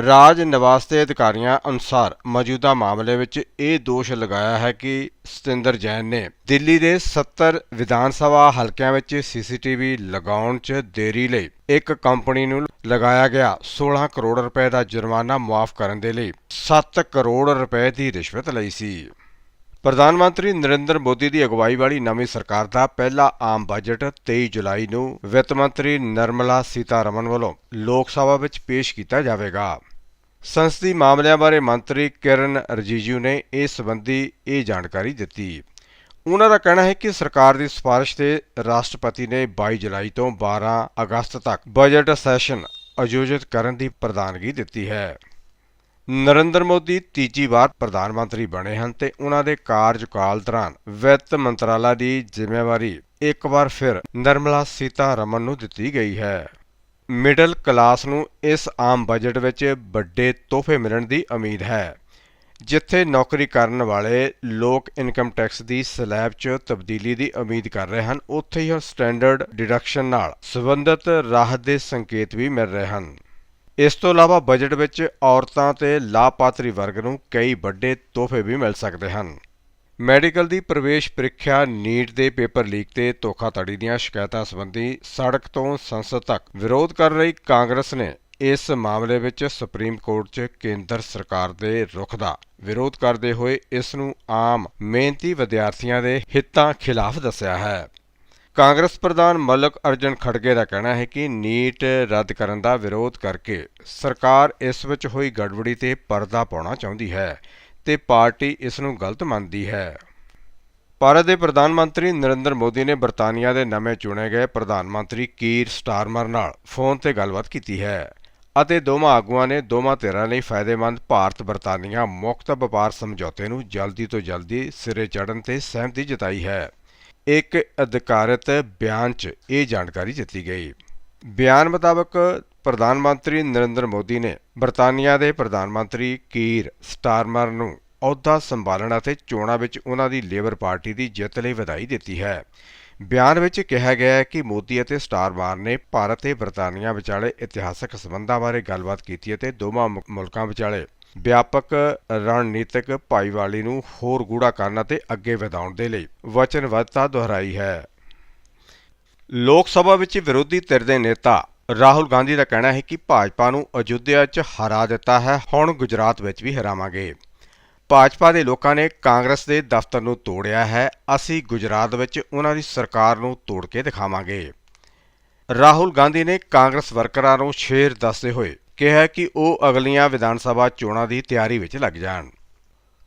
A: ਰਾਜ ਨਿਵਾਸ ਦੇ ਅਧਿਕਾਰੀਆਂ ਅਨੁਸਾਰ ਮੌਜੂਦਾ ਮਾਮਲੇ ਵਿੱਚ ਇਹ ਦੋਸ਼ ਲਗਾਇਆ ਹੈ ਕਿ ਸਤਿੰਦਰ ਜੈਨ ਨੇ ਦਿੱਲੀ ਦੇ 70 ਵਿਧਾਨ ਸਭਾ ਹਲਕਿਆਂ ਵਿੱਚ ਸੀਸੀਟੀਵੀ ਲਗਾਉਣ 'ਚ ਦੇਰੀ ਲਈ ਇੱਕ ਕੰਪਨੀ ਨੂੰ ਲਗਾਇਆ ਗਿਆ। 16 ਕਰੋੜ ਰੁਪਏ ਦਾ ਜੁਰਮਾਨਾ ਮੁਆਫ ਕਰਨ ਦੇ ਲਈ 7 ਕਰੋੜ ਰੁਪਏ ਦੀ ਰਿਸ਼ਵਤ ਲਈ ਸੀ। ਪ੍ਰਧਾਨ ਮੰਤਰੀ ਨਰਿੰਦਰ ਮੋਦੀ ਦੀ ਅਗਵਾਈ ਵਾਲੀ ਨਵੀਂ ਸਰਕਾਰ ਦਾ ਪਹਿਲਾ ਆਮ ਬਜਟ 23 ਜੁਲਾਈ ਨੂੰ ਵਿੱਤ ਮੰਤਰੀ ਨਰਮਲਾ ਸੀਤਾਰਮਨ ਵੱਲੋਂ ਲੋਕ ਸਭਾ ਵਿੱਚ ਪੇਸ਼ ਕੀਤਾ ਜਾਵੇਗਾ। ਸੰਸਦੀ ਮਾਮਲਿਆਂ ਬਾਰੇ ਮੰਤਰੀ ਕਿਰਨ ਰਜੀਜੂ ਨੇ ਇਸ ਸੰਬੰਧੀ ਇਹ ਜਾਣਕਾਰੀ ਦਿੱਤੀ। ਉਹਨਾਂ ਦਾ ਕਹਿਣਾ ਹੈ ਕਿ ਸਰਕਾਰ ਦੀ ਸਿਫਾਰਿਸ਼ ਤੇ ਰਾਸ਼ਟਰਪਤੀ ਨੇ 22 ਜੁਲਾਈ ਤੋਂ 12 ਅਗਸਤ ਤੱਕ ਬਜਟ ਸੈਸ਼ਨ ਆਯੋਜਿਤ ਕਰਨ ਦੀ ਪ੍ਰਧਾਨਗੀ ਦਿੱਤੀ ਹੈ। ਨਰਿੰਦਰ ਮੋਦੀ ਤੀਜੀ ਵਾਰ ਪ੍ਰਧਾਨ ਮੰਤਰੀ ਬਣੇ ਹਨ ਤੇ ਉਹਨਾਂ ਦੇ ਕਾਰਜਕਾਲ ਦੌਰਾਨ ਵਿੱਤ ਮੰਤਰਾਲਾ ਦੀ ਜ਼ਿੰਮੇਵਾਰੀ ਇੱਕ ਵਾਰ ਫਿਰ ਨਰਮਲਾ ਸੀਤਾਰਮਨ ਨੂੰ ਦਿੱਤੀ ਗਈ ਹੈ। ਮਿਡਲ ਕਲਾਸ ਨੂੰ ਇਸ ਆਮ ਬਜਟ ਵਿੱਚ ਵੱਡੇ ਤੋਹਫੇ ਮਿਲਣ ਦੀ ਉਮੀਦ ਹੈ, ਜਿੱਥੇ ਨੌਕਰੀ ਕਰਨ ਵਾਲੇ ਲੋਕ ਇਨਕਮ ਟੈਕਸ ਦੀ ਸਲੈਬ 'ਚ ਤਬਦੀਲੀ ਦੀ ਉਮੀਦ ਕਰ ਰਹੇ ਹਨ, ਉੱਥੇ ਹੀ ਸਟੈਂਡਰਡ ਡਿਡਕਸ਼ਨ ਨਾਲ ਸੰਬੰਧਿਤ ਰਾਹਤ ਦੇ ਸੰਕੇਤ ਵੀ ਮਿਲ ਰਹੇ ਹਨ। ਇਸ ਤੋਂ ਇਲਾਵਾ ਬਜਟ ਵਿੱਚ ਔਰਤਾਂ ਤੇ ਲਾਭਪਾਤਰੀ ਵਰਗ ਨੂੰ ਕਈ ਵੱਡੇ ਤੋਹਫੇ ਵੀ ਮਿਲ ਸਕਦੇ ਹਨ। ਮੈਡੀਕਲ ਦੀ ਪ੍ਰਵੇਸ਼ ਪ੍ਰੀਖਿਆ ਨੀਟ ਦੇ ਪੇਪਰ ਲੀਕ ਤੇ ਧੋਖਾਧੜੀ ਦੀਆਂ ਸ਼ਿਕਾਇਤਾਂ ਸੰਬੰਧੀ ਸੜਕ ਤੋਂ ਸੰਸਦ ਤੱਕ ਵਿਰੋਧ ਕਰ ਰਹੀ ਕਾਂਗਰਸ ਨੇ ਇਸ ਮਾਮਲੇ ਵਿੱਚ ਸੁਪਰੀਮ ਕੋਰਟ 'ਚ ਕੇਂਦਰ ਸਰਕਾਰ ਦੇ ਰੁਖ ਦਾ ਵਿਰੋਧ ਕਰਦੇ ਹੋਏ ਇਸ ਨੂੰ ਆਮ ਮਿਹਨਤੀ ਵਿਦਿਆਰਥੀਆਂ ਦੇ ਹਿੱਤਾਂ ਖਿਲਾਫ ਦੱਸਿਆ ਹੈ। ਕਾਂਗਰਸ ਪ੍ਰਧਾਨ ਮਲਕ ਅਰਜਨ ਖੜਗੇ ਦਾ ਕਹਿਣਾ ਹੈ ਕਿ ਨੀਟ ਰੱਦ ਕਰਨ ਦਾ ਵਿਰੋਧ ਕਰਕੇ ਸਰਕਾਰ ਇਸ ਵਿੱਚ ਹੋਈ ਗੜਬੜੀ ਤੇ ਪਰਦਾ ਪਾਉਣਾ ਚਾਹੁੰਦੀ ਹੈ ਤੇ ਪਾਰਟੀ ਇਸ ਨੂੰ ਗਲਤ ਮੰਨਦੀ ਹੈ। ਭਾਰਤ ਦੇ ਪ੍ਰਧਾਨ ਮੰਤਰੀ ਨਰਿੰਦਰ ਮੋਦੀ ਨੇ ਬਰਤਾਨੀਆ ਦੇ ਨਵੇਂ ਚੁਣੇ ਗਏ ਪ੍ਰਧਾਨ ਮੰਤਰੀ ਕੀਰ ਸਟਾਰਮਰ ਨਾਲ ਫੋਨ ਤੇ ਗੱਲਬਾਤ ਕੀਤੀ ਹੈ ਅਤੇ ਦੋਵਾਂ ਆਗੂਆਂ ਨੇ ਦੋਵਾਂ ਧਿਰਾਂ ਲਈ ਫਾਇਦੇਮੰਦ ਭਾਰਤ ਬਰਤਾਨੀਆ ਮੁਕਤ ਵਪਾਰ ਸਮਝੌਤੇ ਨੂੰ ਜਲਦੀ ਤੋਂ ਜਲਦੀ ਸਿਰੇ ਚੜ੍ਹਨ ਤੇ ਸਹਿਮਤੀ ਜਤਾਈ ਹੈ। ਇੱਕ ਅਧਿਕਾਰਤ ਬਿਆਨ 'ਚ ਇਹ ਜਾਣਕਾਰੀ ਦਿੱਤੀ ਗਈ। ਬਿਆਨ ਮੁਤਾਬਕ ਪ੍ਰਧਾਨ ਮੰਤਰੀ ਨਰਿੰਦਰ ਮੋਦੀ ਨੇ ਬਰਤਾਨੀਆ ਦੇ ਪ੍ਰਧਾਨ ਮੰਤਰੀ ਕੀਰ ਸਟਾਰਮਰ ਨੂੰ ਅਹੁਦਾ ਸੰਭਾਲਣ ਅਤੇ ਚੋਣਾਂ ਵਿੱਚ ਉਹਨਾਂ ਦੀ ਲੇਬਰ ਪਾਰਟੀ ਦੀ ਜਿੱਤ ਲਈ ਵਧਾਈ ਦਿੱਤੀ ਹੈ। ਬਿਆਨ ਵਿੱਚ ਕਿਹਾ ਗਿਆ ਹੈ ਕਿ ਮੋਦੀ ਅਤੇ ਸਟਾਰਮਾਰ ਨੇ ਭਾਰਤ ਤੇ ਬਰਤਾਨੀਆ ਵਿਚਾਲੇ ਇਤਿਹਾਸਕ ਸਬੰਧਾਂ ਬਾਰੇ ਗੱਲਬਾਤ ਕੀਤੀ ਅਤੇ ਦੋਵਾਂ ਮੁ- ਮੁਲਕਾਂ ਵਿਚਾਲੇ ਵਿਆਪਕ ਰਣਨੀਤਿਕ ਭਾਈਵਾਲੀ ਨੂੰ ਹੋਰ ਗੂੜਾ ਕਰਨ ਅਤੇ ਅੱਗੇ ਵਧਾਉਣ ਦੇ ਲਈ ਵਚਨਬੱਧਤਾ ਦੁਹਰਾਈ ਹੈ। ਲੋਕ ਸਭਾ ਵਿੱਚ ਵਿਰੋਧੀ ਧਿਰ ਦੇ ਨੇਤਾ ਰਾਹੁਲ ਗਾਂਧੀ ਦਾ ਕਹਿਣਾ ਹੈ ਕਿ ਭਾਜਪਾ ਨੂੰ ਅਯੁੱਧਿਆ 'ਚ ਹਰਾ ਦਿੱਤਾ ਹੈ, ਹੁਣ ਗੁਜਰਾਤ ਵਿੱਚ ਵੀ ਹਰਾਵਾਂਗੇ। ਭਾਜਪਾ ਦੇ ਲੋਕਾਂ ਨੇ ਕਾਂਗਰਸ ਦੇ ਦਫ਼ਤਰ ਨੂੰ ਤੋੜਿਆ ਹੈ, ਅਸੀਂ ਗੁਜਰਾਤ ਵਿੱਚ ਉਹਨਾਂ ਦੀ ਸਰਕਾਰ ਨੂੰ ਤੋੜ ਕੇ ਦਿਖਾਵਾਂਗੇ। ਰਾਹੁਲ ਗਾਂਧੀ ਨੇ ਕਾਂਗਰਸ ਵਰਕਰਾਂ ਨੂੰ ਸ਼ੇਰ ਦੱਸਦੇ ਹੋਏ ਕਿਹਾ ਕਿ ਉਹ ਅਗਲੀਆਂ ਵਿਧਾਨ ਸਭਾ ਚੋਣਾਂ ਦੀ ਤਿਆਰੀ ਵਿੱਚ ਲੱਗ ਜਾਣ।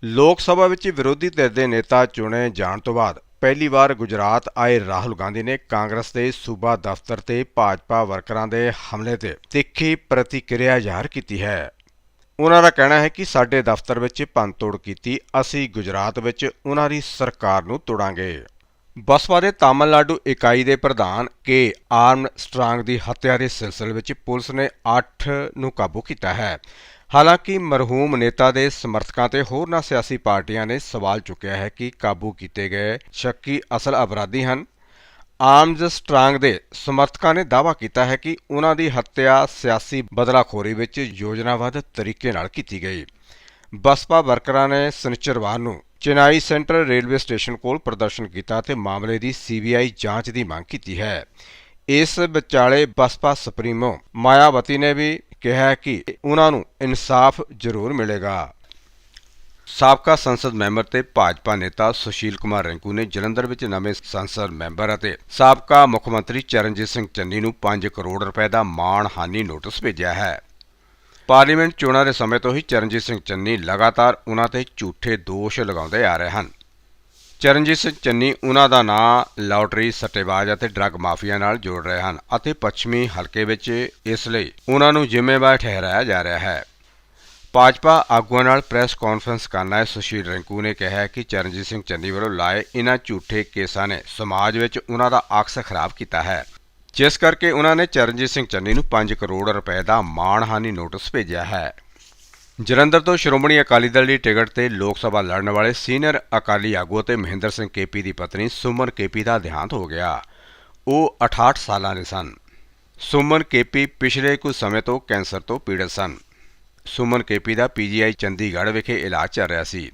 A: ਲੋਕ ਸਭਾ ਵਿੱਚ ਵਿਰੋਧੀ ਧਿਰ ਦੇ ਨੇਤਾ ਚੁਣੇ ਜਾਣ ਤੋਂ ਬਾਅਦ ਪਹਿਲੀ ਵਾਰ ਗੁਜਰਾਤ ਆਏ ਰਾਹੁਲ ਗਾਂਧੀ ਨੇ ਕਾਂਗਰਸ ਦੇ ਸੂਬਾ ਦਫ਼ਤਰ ਤੇ ਭਾਜਪਾ ਵਰਕਰਾਂ ਦੇ ਹਮਲੇ ਤੇ ਤਿੱਖੀ ਪ੍ਰਤੀਕਿਰਿਆ ਜ਼ਾਹਰ ਕੀਤੀ ਹੈ। ਉਹਨਾਂ ਦਾ ਕਹਿਣਾ ਹੈ ਕਿ ਸਾਡੇ ਦਫ਼ਤਰ ਵਿੱਚ ਭੰਨਤੋੜ ਕੀਤੀ ਅਸੀਂ ਗੁਜਰਾਤ ਵਿੱਚ ਉਹਨਾਂ ਦੀ ਸਰਕਾਰ ਨੂੰ ਤੋੜਾਂਗੇ। ਬਸਪਾ ਦੇ ਤਾਮਿਲਨਾਡੂ ਇਕਾਈ ਦੇ ਪ੍ਰਧਾਨ ਕੇ ਆਰਮ ਸਟਰਾਂਗ ਦੀ ਹੱਤਿਆ ਦੇ ਸਿਲਸਿਲੇ ਵਿੱਚ ਪੁਲਿਸ ਨੇ 8 ਨੂੰ ਕਾਬੂ ਕੀਤਾ ਹੈ। ਹਾਲਾਂਕਿ ਮਰਹੂਮ ਨੇਤਾ ਦੇ ਸਮਰਥਕਾਂ ਤੇ ਹੋਰਨਾਂ ਸਿਆਸੀ ਪਾਰਟੀਆਂ ਨੇ ਸਵਾਲ ਚੁੱਕਿਆ ਹੈ ਕਿ ਕਾਬੂ ਕੀਤੇ ਗਏ ਸ਼ੱਕੀ ਅਸਲ ਅਪਰਾਧੀ ਹਨ। ਆਰਮਜ਼ ਸਟਰਾਂਗ ਦੇ ਸਮਰਥਕਾਂ ਨੇ ਦਾਅਵਾ ਕੀਤਾ ਹੈ ਕਿ ਉਹਨਾਂ ਦੀ ਹੱਤਿਆ ਸਿਆਸੀ ਬਦਲਾਖੋਰੀ ਵਿੱਚ ਯੋਜਨਾਬੱਧ ਤਰੀਕੇ ਨਾਲ ਕੀਤੀ ਗਈ। ਬਸਪਾ ਵਰਕਰਾਂ ਨੇ ਸਨਿਚਰਵਾਰ ਨੂੰ ਚੇਨਈ ਸੈਂਟਰਲ ਰੇਲਵੇ ਸਟੇਸ਼ਨ ਕੋਲ ਪ੍ਰਦਰਸ਼ਨ ਕੀਤਾ ਤੇ ਮਾਮਲੇ ਦੀ ਸੀਬੀਆਈ ਜਾਂਚ ਦੀ ਮੰਗ ਕੀਤੀ ਹੈ। ਇਸ ਵਿਚਾਲੇ ਬਸਪਾ ਸੁਪਰੀਮੋ ਮਾਇਆਵਤੀ ਨੇ ਵੀ ਕਿਹਾ ਕਿ ਉਹਨਾਂ ਨੂੰ ਇਨਸਾਫ ਜ਼ਰੂਰ ਮਿਲੇਗਾ। ਸਾਬਕਾ ਸੰਸਦ ਮੈਂਬਰ ਤੇ ਭਾਜਪਾ ਨੇਤਾ ਸੁਸ਼ੀਲ ਕੁਮਾਰ ਰਿੰਕੂ ਨੇ ਜਲੰਧਰ ਵਿੱਚ ਨਵੇਂ ਸੰਸਦ ਮੈਂਬਰ ਅਤੇ ਸਾਬਕਾ ਮੁੱਖ ਮੰਤਰੀ ਚਰਨਜੀਤ ਸਿੰਘ ਚੰਨੀ ਨੂੰ 5 ਕਰੋੜ ਰੁਪਏ ਦਾ ਮਾਣਹਾਨੀ ਨੋਟਿਸ ਭੇਜਿਆ ਹੈ। ਪਾਰਲੀਮੈਂਟ ਚੋਣਾਂ ਦੇ ਸਮੇਂ ਤੋਂ ਹੀ ਚਰਨਜੀਤ ਸਿੰਘ ਚੰਨੀ ਲਗਾਤਾਰ ਉਹਨਾਂ ਤੇ ਝੂਠੇ ਦੋਸ਼ ਲਗਾਉਂਦੇ ਆ ਰਹੇ ਹਨ। ਚਰਨਜੀਤ ਸਿੰਘ ਚੰਨੀ ਉਹਨਾਂ ਦਾ ਨਾਂ ਲਾਟਰੀ, ਸੱਟੇਬਾਜ਼ ਅਤੇ ਡਰੱਗ ਮਾਫੀਆ ਨਾਲ ਜੋੜ ਰਹੇ ਹਨ ਅਤੇ ਪੱਛਮੀ ਹਲਕੇ ਵਿੱਚ ਇਸ ਲਈ ਉਹਨਾਂ ਨੂੰ ਜ਼ਿੰਮੇਵਾਰ ਠਹਿਰਾਇਆ ਜਾ ਰਿਹਾ ਹੈ। ਭਾਜਪਾ ਆਗੂਆਂ ਨਾਲ ਪ੍ਰੈਸ ਕਾਨਫਰੰਸ ਕਰਨਾ ਸੁਸ਼ੀਲ ਰਿੰਕੂ ਨੇ ਕਿਹਾ ਕਿ ਚਰਨਜੀਤ ਸਿੰਘ ਚੰਨੀ ਵੱਲੋਂ ਲਾਏ ਇਹਨਾਂ ਝੂਠੇ ਕੇਸਾਂ ਨੇ ਸਮਾਜ ਵਿੱਚ ਉਹਨਾਂ ਦਾ ਅਕਸ ਖਰਾਬ ਕੀਤਾ ਹੈ। ਜਿਸ ਕਰਕੇ ਉਹਨਾਂ ਨੇ ਚਰਨਜੀਤ ਸਿੰਘ ਚੰਨੀ ਨੂੰ 5 ਕਰੋੜ ਰੁਪਏ ਦਾ ਮਾਣਹਾਨੀ ਨੋਟਿਸ ਭੇਜਿਆ ਹੈ। ਜਲੰਧਰ ਤੋਂ ਸ਼੍ਰੋਮਣੀ ਅਕਾਲੀ ਦਲ ਦੀ ਟਿਕਟ ਤੇ ਲੋਕ ਸਭਾ ਲੜਨ ਵਾਲੇ ਸੀਨੀਅਰ ਅਕਾਲੀ ਆਗੂ ਅਤੇ ਮਹਿੰਦਰ ਸਿੰਘ ਕੇਪੀ ਦੀ ਪਤਨੀ ਸੁਮਨ ਕੇਪੀ ਦਾ ਦੇਹਾਂਤ ਹੋ ਗਿਆ। ਉਹ 68 ਸਾਲਾਂ ਦੇ ਸਨ। ਸੁਮਨ ਕੇਪੀ ਪਿਛਲੇ ਕੁਝ ਸਮੇਂ ਤੋਂ ਕੈਂਸਰ ਤੋਂ ਪੀੜਤ ਸਨ। ਸੁਮਨ ਕੇਪੀ ਦਾ ਪੀਜੀਆਈ ਚੰਡੀਗੜ੍ਹ ਵਿਖੇ ਇਲਾਜ ਚੱਲ ਰਿਹਾ ਸੀ।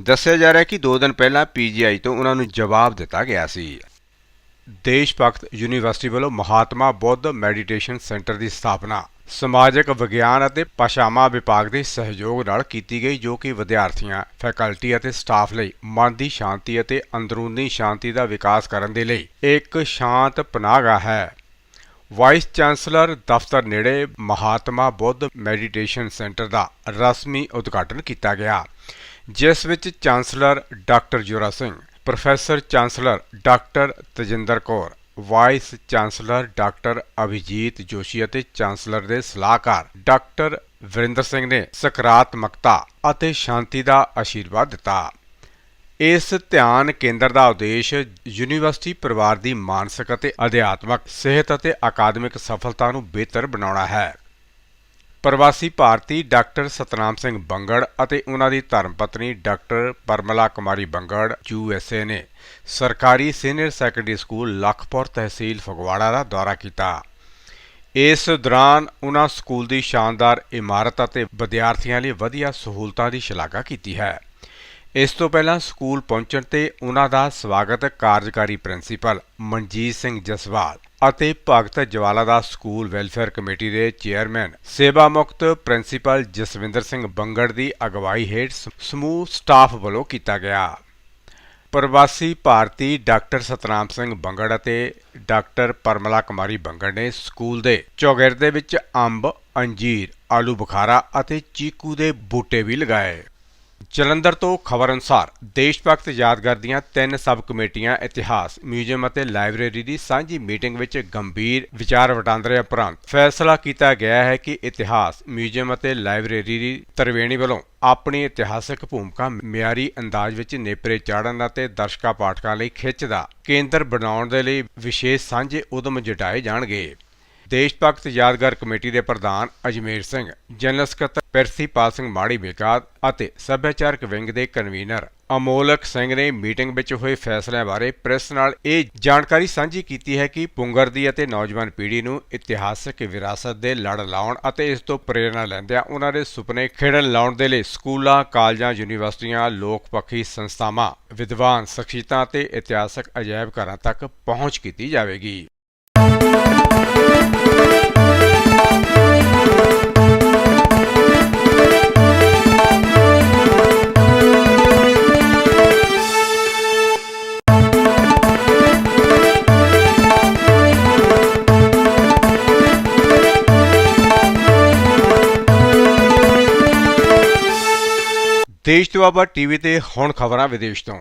A: ਦੱਸਿਆ ਜਾ ਰਿਹਾ ਕਿ 2 ਦਿਨ ਪਹਿਲਾਂ ਪੀਜੀਆਈ ਤੋਂ ਉਹਨਾਂ ਨੂੰ ਜਵਾਬ ਦਿੱਤਾ ਗਿਆ ਸੀ। ਦੇਸ਼ ਭਗਤ ਯੂਨੀਵਰਸਿਟੀ ਵੱਲੋਂ ਮਹਾਤਮਾ ਬੁੱਧ ਮੈਡੀਟੇਸ਼ਨ ਸੈਂਟਰ ਦੀ ਸਥਾਪਨਾ ਸਮਾਜਿਕ ਵਿਗਿਆਨ ਅਤੇ ਭਾਸ਼ਾਵਾਂ ਵਿਭਾਗ ਦੇ ਸਹਿਯੋਗ ਨਾਲ ਕੀਤੀ ਗਈ, ਜੋ ਕਿ ਵਿਦਿਆਰਥੀਆਂ, ਫੈਕਲਟੀ ਅਤੇ ਸਟਾਫ ਲਈ ਮਨ ਦੀ ਸ਼ਾਂਤੀ ਅਤੇ ਅੰਦਰੂਨੀ ਸ਼ਾਂਤੀ ਦਾ ਵਿਕਾਸ ਕਰਨ ਦੇ ਲਈ ਇੱਕ ਸ਼ਾਂਤ ਪਨਾਹਗਾਹ ਹੈ। ਵਾਈਸ ਚਾਂਸਲਰ ਦਫ਼ਤਰ ਨੇੜੇ ਮਹਾਤਮਾ ਬੁੱਧ ਮੈਡੀਟੇਸ਼ਨ ਸੈਂਟਰ ਦਾ ਰਸਮੀ ਉਦਘਾਟਨ ਕੀਤਾ ਗਿਆ, ਜਿਸ ਵਿੱਚ chancellor doctor Jora Singh professor chancellor doctor Tajinder Kaur, vice chancellor doctor Abhijit Joshi ਅਤੇ ਚਾਂਸਲਰ ਦੇ ਸਲਾਹਕਾਰ ਡਾਕਟਰ ਵਰਿੰਦਰ ਸਿੰਘ ਨੇ ਸਕਾਰਾਤਮਕਤਾ ਅਤੇ ਸ਼ਾਂਤੀ ਦਾ ਆਸ਼ੀਰਵਾਦ ਦਿੱਤਾ। ਇਸ ਧਿਆਨ ਕੇਂਦਰ ਦਾ ਉਦੇਸ਼ ਯੂਨੀਵਰਸਿਟੀ ਪਰਿਵਾਰ ਦੀ ਮਾਨਸਿਕ ਅਤੇ ਅਧਿਆਤਮਕ ਸਿਹਤ ਅਤੇ ਅਕਾਦਮਿਕ ਸਫਲਤਾ ਨੂੰ ਬਿਹਤਰ ਬਣਾਉਣਾ ਹੈ। ਪ੍ਰਵਾਸੀ ਭਾਰਤੀ ਡਾਕਟਰ ਸਤਨਾਮ ਸਿੰਘ ਬੰਗੜ ਅਤੇ ਉਹਨਾਂ ਦੀ ਧਰਮ ਪਤਨੀ ਡਾਕਟਰ ਪਰਮਲਾ ਕੁਮਾਰੀ ਬੰਗੜ ਯੂਐਸਏ ਨੇ ਸਰਕਾਰੀ ਸੀਨੀਅਰ ਸੈਕੰਡਰੀ ਸਕੂਲ ਲਖਪੁਰ ਤਹਿਸੀਲ ਫਗਵਾੜਾ ਦਾ ਦੌਰਾ ਕੀਤਾ। ਇਸ ਦੌਰਾਨ ਉਹਨਾਂ ਸਕੂਲ ਦੀ ਸ਼ਾਨਦਾਰ ਇਮਾਰਤ ਅਤੇ ਵਿਦਿਆਰਥੀਆਂ ਲਈ ਵਧੀਆ ਸਹੂਲਤਾਂ ਦੀ ਸ਼ਲਾਘਾ ਕੀਤੀ ਹੈ। ਇਸ ਤੋਂ ਪਹਿਲਾਂ ਸਕੂਲ ਪਹੁੰਚਣ ਤੇ ਉਹਨਾਂ ਦਾ ਸਵਾਗਤ ਕਾਰਜਕਾਰੀ ਪ੍ਰਿੰਸੀਪਲ ਮਨਜੀਤ ਸਿੰਘ ਜਸਵਾਲ ਅਤੇ ਭਗਤ ਜਵਾਲਾ ਦਾ ਸਕੂਲ ਵੈਲਫੇਅਰ ਕਮੇਟੀ ਦੇ ਚੇਅਰਮੈਨ, ਸੇਵਾ ਮੁਕਤ ਪ੍ਰਿੰਸੀਪਲ ਜਸਵਿੰਦਰ ਸਿੰਘ ਬੰਗੜ ਦੀ ਅਗਵਾਈ ਹੇਠ ਸਮੂਹ ਸਟਾਫ ਵੱਲੋਂ ਕੀਤਾ ਗਿਆ। ਪ੍ਰਵਾਸੀ ਭਾਰਤੀ ਡਾਕਟਰ ਸਤਨਾਮ ਸਿੰਘ ਬੰਗੜ ਅਤੇ ਡਾਕਟਰ ਪਰਮਲਾ ਕੁਮਾਰੀ ਬੰਗੜ ਨੇ ਸਕੂਲ ਦੇ ਚੌਗਿਰਦੇ ਵਿੱਚ ਅੰਬ, ਅੰਜੀਰ, ਆਲੂ ਬੁਖਾਰਾ ਅਤੇ ਚੀਕੂ ਦੇ ਬੂਟੇ ਵੀ ਲਗਾਏ। ਜਲੰਧਰ ਤੋਂ ਖਬਰ ਅਨੁਸਾਰ ਦੇਸ਼ ਭਗਤ ਯਾਦਗਾਰ ਦੀਆਂ ਤਿੰਨ ਸਬ ਕਮੇਟੀਆਂ ਇਤਿਹਾਸ, ਮਿਊਜ਼ੀਅਮ ਅਤੇ ਲਾਇਬ੍ਰੇਰੀ ਦੀ ਸਾਂਝੀ ਮੀਟਿੰਗ ਵਿੱਚ ਗੰਭੀਰ ਵਿਚਾਰ ਵਟਾਂਦਰੇ ਉਪਰੰਤ ਫੈਸਲਾ ਕੀਤਾ ਗਿਆ ਹੈ ਕਿ ਇਤਿਹਾਸ, ਮਿਊਜ਼ੀਅਮ ਅਤੇ ਲਾਇਬ੍ਰੇਰੀ ਦੀ ਤਰਵੇਣੀ ਵੱਲੋਂ ਆਪਣੀ ਇਤਿਹਾਸਕ ਭੂਮਿਕਾ ਮਿਆਰੀ ਅੰਦਾਜ਼ ਵਿੱਚ ਨੇਪਰੇ ਚਾੜਨ ਅਤੇ ਦਰਸ਼ਕਾਂ ਪਾਠਕਾਂ ਲਈ ਖਿੱਚ ਦਾ ਕੇਂਦਰ ਬਣਾਉਣ ਦੇ ਲਈ ਵਿਸ਼ੇਸ਼ ਸਾਂਝੇ ਉਦਮ ਜਟਾਏ ਜਾਣਗੇ। ਦੇਸ਼ ਭਗਤ ਯਾਦਗਾਰ ਕਮੇਟੀ ਦੇ ਪ੍ਰਧਾਨ ਅਜਮੇਰ ਸਿੰਘ, ਜਨਰਲ ਸਕੱਤਰ ਪਿਰਸੀਪਾਲ ਸਿੰਘ ਮਾੜੀ ਬੇਕਾਦ ਅਤੇ ਸੱਭਿਆਚਾਰਕ ਵਿੰਗ ਦੇ ਕਨਵੀਨਰ ਅਮੋਲਕ ਸਿੰਘ ਨੇ ਮੀਟਿੰਗ ਵਿੱਚ ਹੋਏ ਫੈਸਲਿਆਂ ਬਾਰੇ ਪ੍ਰੈਸ ਨਾਲ ਇਹ ਜਾਣਕਾਰੀ ਸਾਂਝੀ ਕੀਤੀ ਹੈ ਕਿ ਪੁੰਗਰ ਦੀ ਅਤੇ ਨੌਜਵਾਨ ਪੀੜ੍ਹੀ ਨੂੰ ਇਤਿਹਾਸਕ ਵਿਰਾਸਤ ਦੇ ਲੜ ਲਾਉਣ ਅਤੇ ਇਸ ਤੋਂ ਪ੍ਰੇਰਣਾ ਲੈਂਦਿਆਂ ਉਹਨਾਂ ਦੇ ਸੁਪਨੇ ਖੇਡਣ ਲਾਉਣ ਦੇ ਲਈ ਸਕੂਲਾਂ, ਕਾਲਜਾਂ, ਯੂਨੀਵਰਸਿਟੀਆਂ ਲੋਕ ਪੱਖੀ ਸੰਸਥਾਵਾਂ, ਵਿਦਵਾਨ ਸ਼ਖਸੀਅਤਾਂ ਅਤੇ ਇਤਿਹਾਸਕ ਅਜਾਇਬ ਘਰਾਂ ਤੱਕ ਪਹੁੰਚ ਕੀਤੀ ਜਾਵੇਗੀ। ਦੇਸ਼ ਤੋਂ ਬਾਬਾ ਟੀਵੀ ਤੇ ਹੁਣ ਖਬਰਾਂ ਵਿਦੇਸ਼ ਤੋਂ।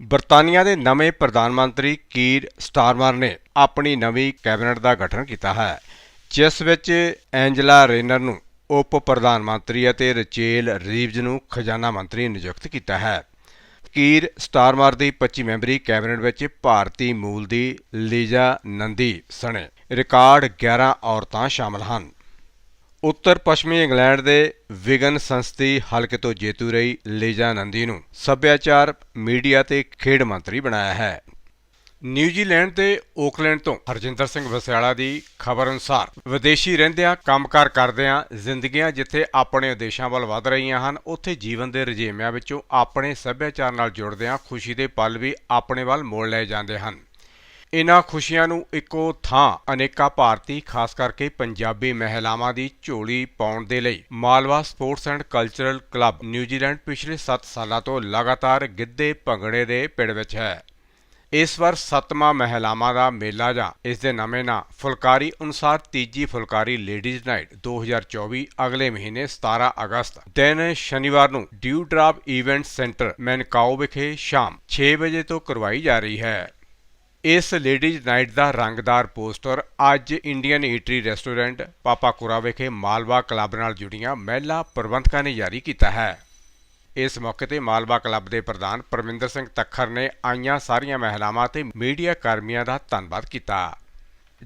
A: ਬਰਤਾਨੀਆ ਦੇ ਨਵੇਂ ਪ੍ਰਧਾਨ ਮੰਤਰੀ ਕੀਰ ਸਟਾਰਮਰ ਨੇ ਆਪਣੀ ਨਵੀਂ ਕੈਬਨਿਟ ਦਾ ਗਠਨ ਕੀਤਾ ਹੈ, ਜਿਸ ਵਿੱਚ ਐਂਜਲਾ ਰੇਨਰ ਨੂੰ ਉਪ ਪ੍ਰਧਾਨ ਮੰਤਰੀ ਅਤੇ ਰਚੇਲ ਰੀਵਜ਼ ਨੂੰ ਖਜ਼ਾਨਾ ਮੰਤਰੀ ਨਿਯੁਕਤ ਕੀਤਾ ਹੈ। ਕੀਰ ਸਟਾਰਮਰ ਦੀ 25 ਮੈਂਬਰੀ ਕੈਬਨਿਟ ਵਿੱਚ ਭਾਰਤੀ ਮੂਲ ਦੀ ਲੀਜਾ ਨੰਦੀ ਸਣੇ ਰਿਕਾਰਡ 11 ਔਰਤਾਂ ਸ਼ਾਮਲ ਹਨ। ਉੱਤਰ ਪੱਛਮੀ ਇੰਗਲੈਂਡ ਦੇ ਵਿਗਨ ਸੰਸਦੀ ਹਲਕੇ ਤੋਂ ਜੇਤੂ ਰਹੀ ਲੀਜਾ ਨੰਦੀ ਨੂੰ ਸੱਭਿਆਚਾਰ, ਮੀਡੀਆ ਤੇ ਖੇਡ ਮੰਤਰੀ ਬਣਾਇਆ ਹੈ। ਨਿਊਜ਼ੀਲੈਂਡ ਦੇ ਓਕਲੈਂਡ ਤੋਂ ਹਰਜਿੰਦਰ ਸਿੰਘ ਵਸਿਆਲਾ ਦੀ ਖਬਰ ਅਨੁਸਾਰ ਵਿਦੇਸ਼ੀ ਰਹਿੰਦਿਆਂ, ਕੰਮਕਾਰ ਕਰਦਿਆਂ ਜ਼ਿੰਦਗੀਆਂ ਜਿੱਥੇ ਆਪਣੇ ਉਦੇਸ਼ਾਂ ਵੱਲ ਵਧ ਰਹੀਆਂ ਹਨ, ਉੱਥੇ ਜੀਵਨ ਦੇ ਰੁਝੇਵਿਆਂ ਵਿੱਚੋਂ ਆਪਣੇ ਸੱਭਿਆਚਾਰ ਨਾਲ ਜੁੜਦਿਆਂ ਖੁਸ਼ੀ ਦੇ ਪਲ ਵੀ ਆਪਣੇ ਵੱਲ ਮੋੜ ਲਏ ਜਾਂਦੇ ਹਨ। ਇਨ੍ਹਾਂ ਖੁਸ਼ੀਆਂ ਨੂੰ ਇੱਕੋ ਥਾਂ ਅਨੇਕਾਂ ਭਾਰਤੀ, ਖਾਸ ਕਰਕੇ ਪੰਜਾਬੀ ਮਹਿਲਾਵਾਂ ਦੀ ਝੋਲੀ ਪਾਉਣ ਦੇ ਲਈ Malwa sports and cultural club New Zealand ਪਿਛਲੇ 7 ਸਾਲਾਂ ਤੋਂ ਲਗਾਤਾਰ ਗਿੱਧੇ ਭੰਗੜੇ ਦੇ ਪਿੜ ਵਿੱਚ ਹੈ। ਇਸ ਵਾਰ ਸੱਤਵਾਂ ਮਹਿਲਾਵਾਂ ਦਾ ਮੇਲਾ ਜਾਂ ਇਸ ਦੇ ਨਵੇਂ ਨਾਂ ਫੁਲਕਾਰੀ ਅਨੁਸਾਰ ਤੀਜੀ ਫੁਲਕਾਰੀ ਲੇਡੀਜ਼ ਨਾਈਟ 2024 ਅਗਲੇ ਮਹੀਨੇ 17 ਅਗਸਤ। ਦਿਨ ਸ਼ਨੀਵਾਰ ਨੂੰ dew drop event centre Manukau ਵਿਖੇ ਸ਼ਾਮ 6 ਵਜੇ ਤੋਂ ਕਰਵਾਈ ਜਾ ਰਹੀ ਹੈ। ਇਸ ਲੇਡੀਜ਼ ਨਾਈਟ ਦਾ ਰੰਗਦਾਰ ਪੋਸਟਰ ਅੱਜ ਇੰਡੀਅਨ ਈਟਰੀ ਰੈਸਟੋਰੈਂਟ ਪਾਪਾਕੁਰਾ ਵਿਖੇ ਮਾਲਵਾ ਕਲੱਬ ਨਾਲ ਜੁੜੀਆਂ ਮਹਿਲਾ ਪ੍ਰਬੰਧਕਾਂ ਨੇ ਜਾਰੀ ਕੀਤਾ ਹੈ। ਇਸ ਮੌਕੇ ਤੇ ਮਾਲਵਾ ਕਲੱਬ ਦੇ ਪ੍ਰਧਾਨ ਪਰਮਿੰਦਰ ਸਿੰਘ ਤੱਖਰ ਨੇ ਆਈਆਂ ਸਾਰੀਆਂ ਮਹਿਲਾਵਾਂ ਤੇ ਮੀਡੀਆ ਕਰਮੀਆਂ ਦਾ ਧੰਨਵਾਦ ਕੀਤਾ।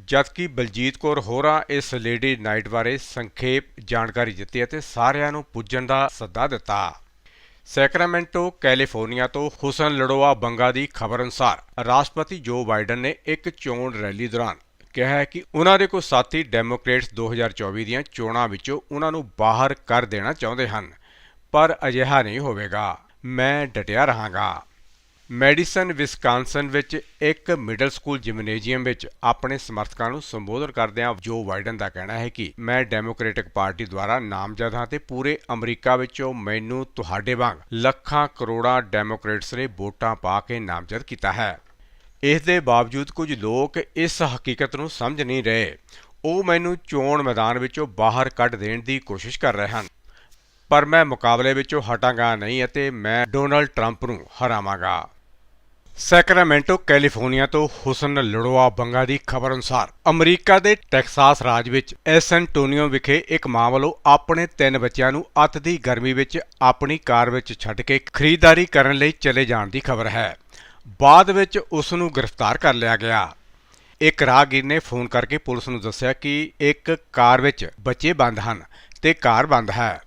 A: ਜਦਕਿ ਬਲਜੀਤ ਕੌਰ ਹੋਰਾਂ ਇਸ ਲੇਡੀ ਨਾਈਟ ਬਾਰੇ ਸੰਖੇਪ ਜਾਣਕਾਰੀ ਦਿੱਤੀ ਅਤੇ ਸਾਰਿਆਂ ਨੂੰ ਪੁੱਜਣ ਦਾ ਸੱਦਾ ਦਿੱਤਾ। ਸੈਕਰਾਮੈਂਟੋ, ਕੈਲੀਫੋਰਨੀਆ ਤੋਂ ਹੁਸਨ ਲੜੋਆ ਬੰਗਾ ਦੀ ਖਬਰ ਅਨੁਸਾਰ, ਰਾਸ਼ਟਰਪਤੀ ਜੋ ਬਾਈਡਨ ਨੇ ਇੱਕ ਚੋਣ ਰੈਲੀ ਦੌਰਾਨ ਕਿਹਾ ਹੈ ਕਿ ਉਹਨਾਂ ਦੇ ਕੁਝ ਸਾਥੀ ਡੈਮੋਕ੍ਰੇਟਸ 2024 ਦੀਆਂ ਚੋਣਾਂ ਵਿੱਚੋਂ ਉਹਨਾਂ ਨੂੰ ਬਾਹਰ ਕਰ ਦੇਣਾ ਚਾਹੁੰਦੇ ਹਨ, ਪਰ ਅਜਿਹਾ ਨਹੀਂ ਹੋਵੇਗਾ। ਮੈਂ ਡਟਿਆ ਰਹਾਂਗਾ। ਮੈਡੀਸਨ ਵਿਸਕਾਂਸਨ ਵਿੱਚ ਇੱਕ ਮਿਡਲ ਸਕੂਲ ਜਿਮਨੇਜ਼ੀਅਮ ਵਿੱਚ ਆਪਣੇ ਸਮਰਥਕਾਂ ਨੂੰ ਸੰਬੋਧਨ ਕਰਦਿਆਂ ਜੋ ਬਾਈਡਨ ਦਾ ਕਹਿਣਾ ਹੈ ਕਿ ਮੈਂ ਡੈਮੋਕ੍ਰੈਟਿਕ ਪਾਰਟੀ ਦੁਆਰਾ ਨਾਮਜ਼ਦ ਹਾਂ ਤੇ ਪੂਰੇ ਅਮਰੀਕਾ ਵਿੱਚੋਂ ਮੈਨੂੰ ਤੁਹਾਡੇ ਵਾਂਗ ਲੱਖਾਂ ਕਰੋੜਾਂ ਡੈਮੋਕ੍ਰੇਟਸ ਨੇ ਵੋਟਾਂ ਪਾ ਕੇ ਨਾਮਜ਼ਦ ਕੀਤਾ ਹੈ। ਇਸ ਦੇ ਬਾਵਜੂਦ ਕੁਝ ਲੋਕ ਇਸ ਹਕੀਕਤ ਨੂੰ ਸਮਝ ਨਹੀਂ ਰਹੇ। ਉਹ ਮੈਨੂੰ ਚੋਣ ਮੈਦਾਨ ਵਿੱਚੋਂ ਬਾਹਰ ਕੱਢ ਦੇਣ ਦੀ ਕੋਸ਼ਿਸ਼ ਕਰ ਰਹੇ ਹਨ। ਪਰ ਮੈਂ ਮੁਕਾਬਲੇ ਵਿੱਚੋਂ ਹਟਾਂਗਾ ਨਹੀਂ ਅਤੇ ਮੈਂ ਡੋਨਲਡ ਟਰੰਪ ਨੂੰ ਹਰਾਵਾਂਗਾ। ਸੈਕਰਾਮੈਂਟੋ, ਕੈਲੀਫੋਰਨੀਆ ਤੋਂ ਹੁਸਨ ਲੜੋਆ ਬੰਗਾ ਦੀ ਖਬਰ ਅਨੁਸਾਰ ਅਮਰੀਕਾ ਦੇ ਟੈਕਸਾਸ ਰਾਜ ਵਿੱਚ ਐਸ ਐਂਟੋਨੀਓ ਵਿਖੇ ਇੱਕ ਮਾਂ ਵੱਲੋਂ ਆਪਣੇ ਤਿੰਨ ਬੱਚਿਆਂ ਨੂੰ ਅੱਤ ਦੀ ਗਰਮੀ ਵਿੱਚ ਆਪਣੀ ਕਾਰ ਵਿੱਚ ਛੱਡ ਕੇ ਖਰੀਦਦਾਰੀ ਕਰਨ ਲਈ ਚਲੇ ਜਾਣ ਦੀ ਖਬਰ ਹੈ। ਬਾਅਦ ਵਿੱਚ ਉਸ ਨੂੰ ਗ੍ਰਿਫਤਾਰ ਕਰ ਲਿਆ ਗਿਆ। ਇੱਕ ਰਾਹਗੀਰ ਨੇ ਫੋਨ ਕਰਕੇ ਪੁਲਿਸ ਨੂੰ ਦੱਸਿਆ ਕਿ ਇੱਕ ਕਾਰ ਵਿੱਚ ਬੱਚੇ ਬੰਦ ਹਨ ਤੇ ਕਾਰ ਬੰਦ ਹੈ।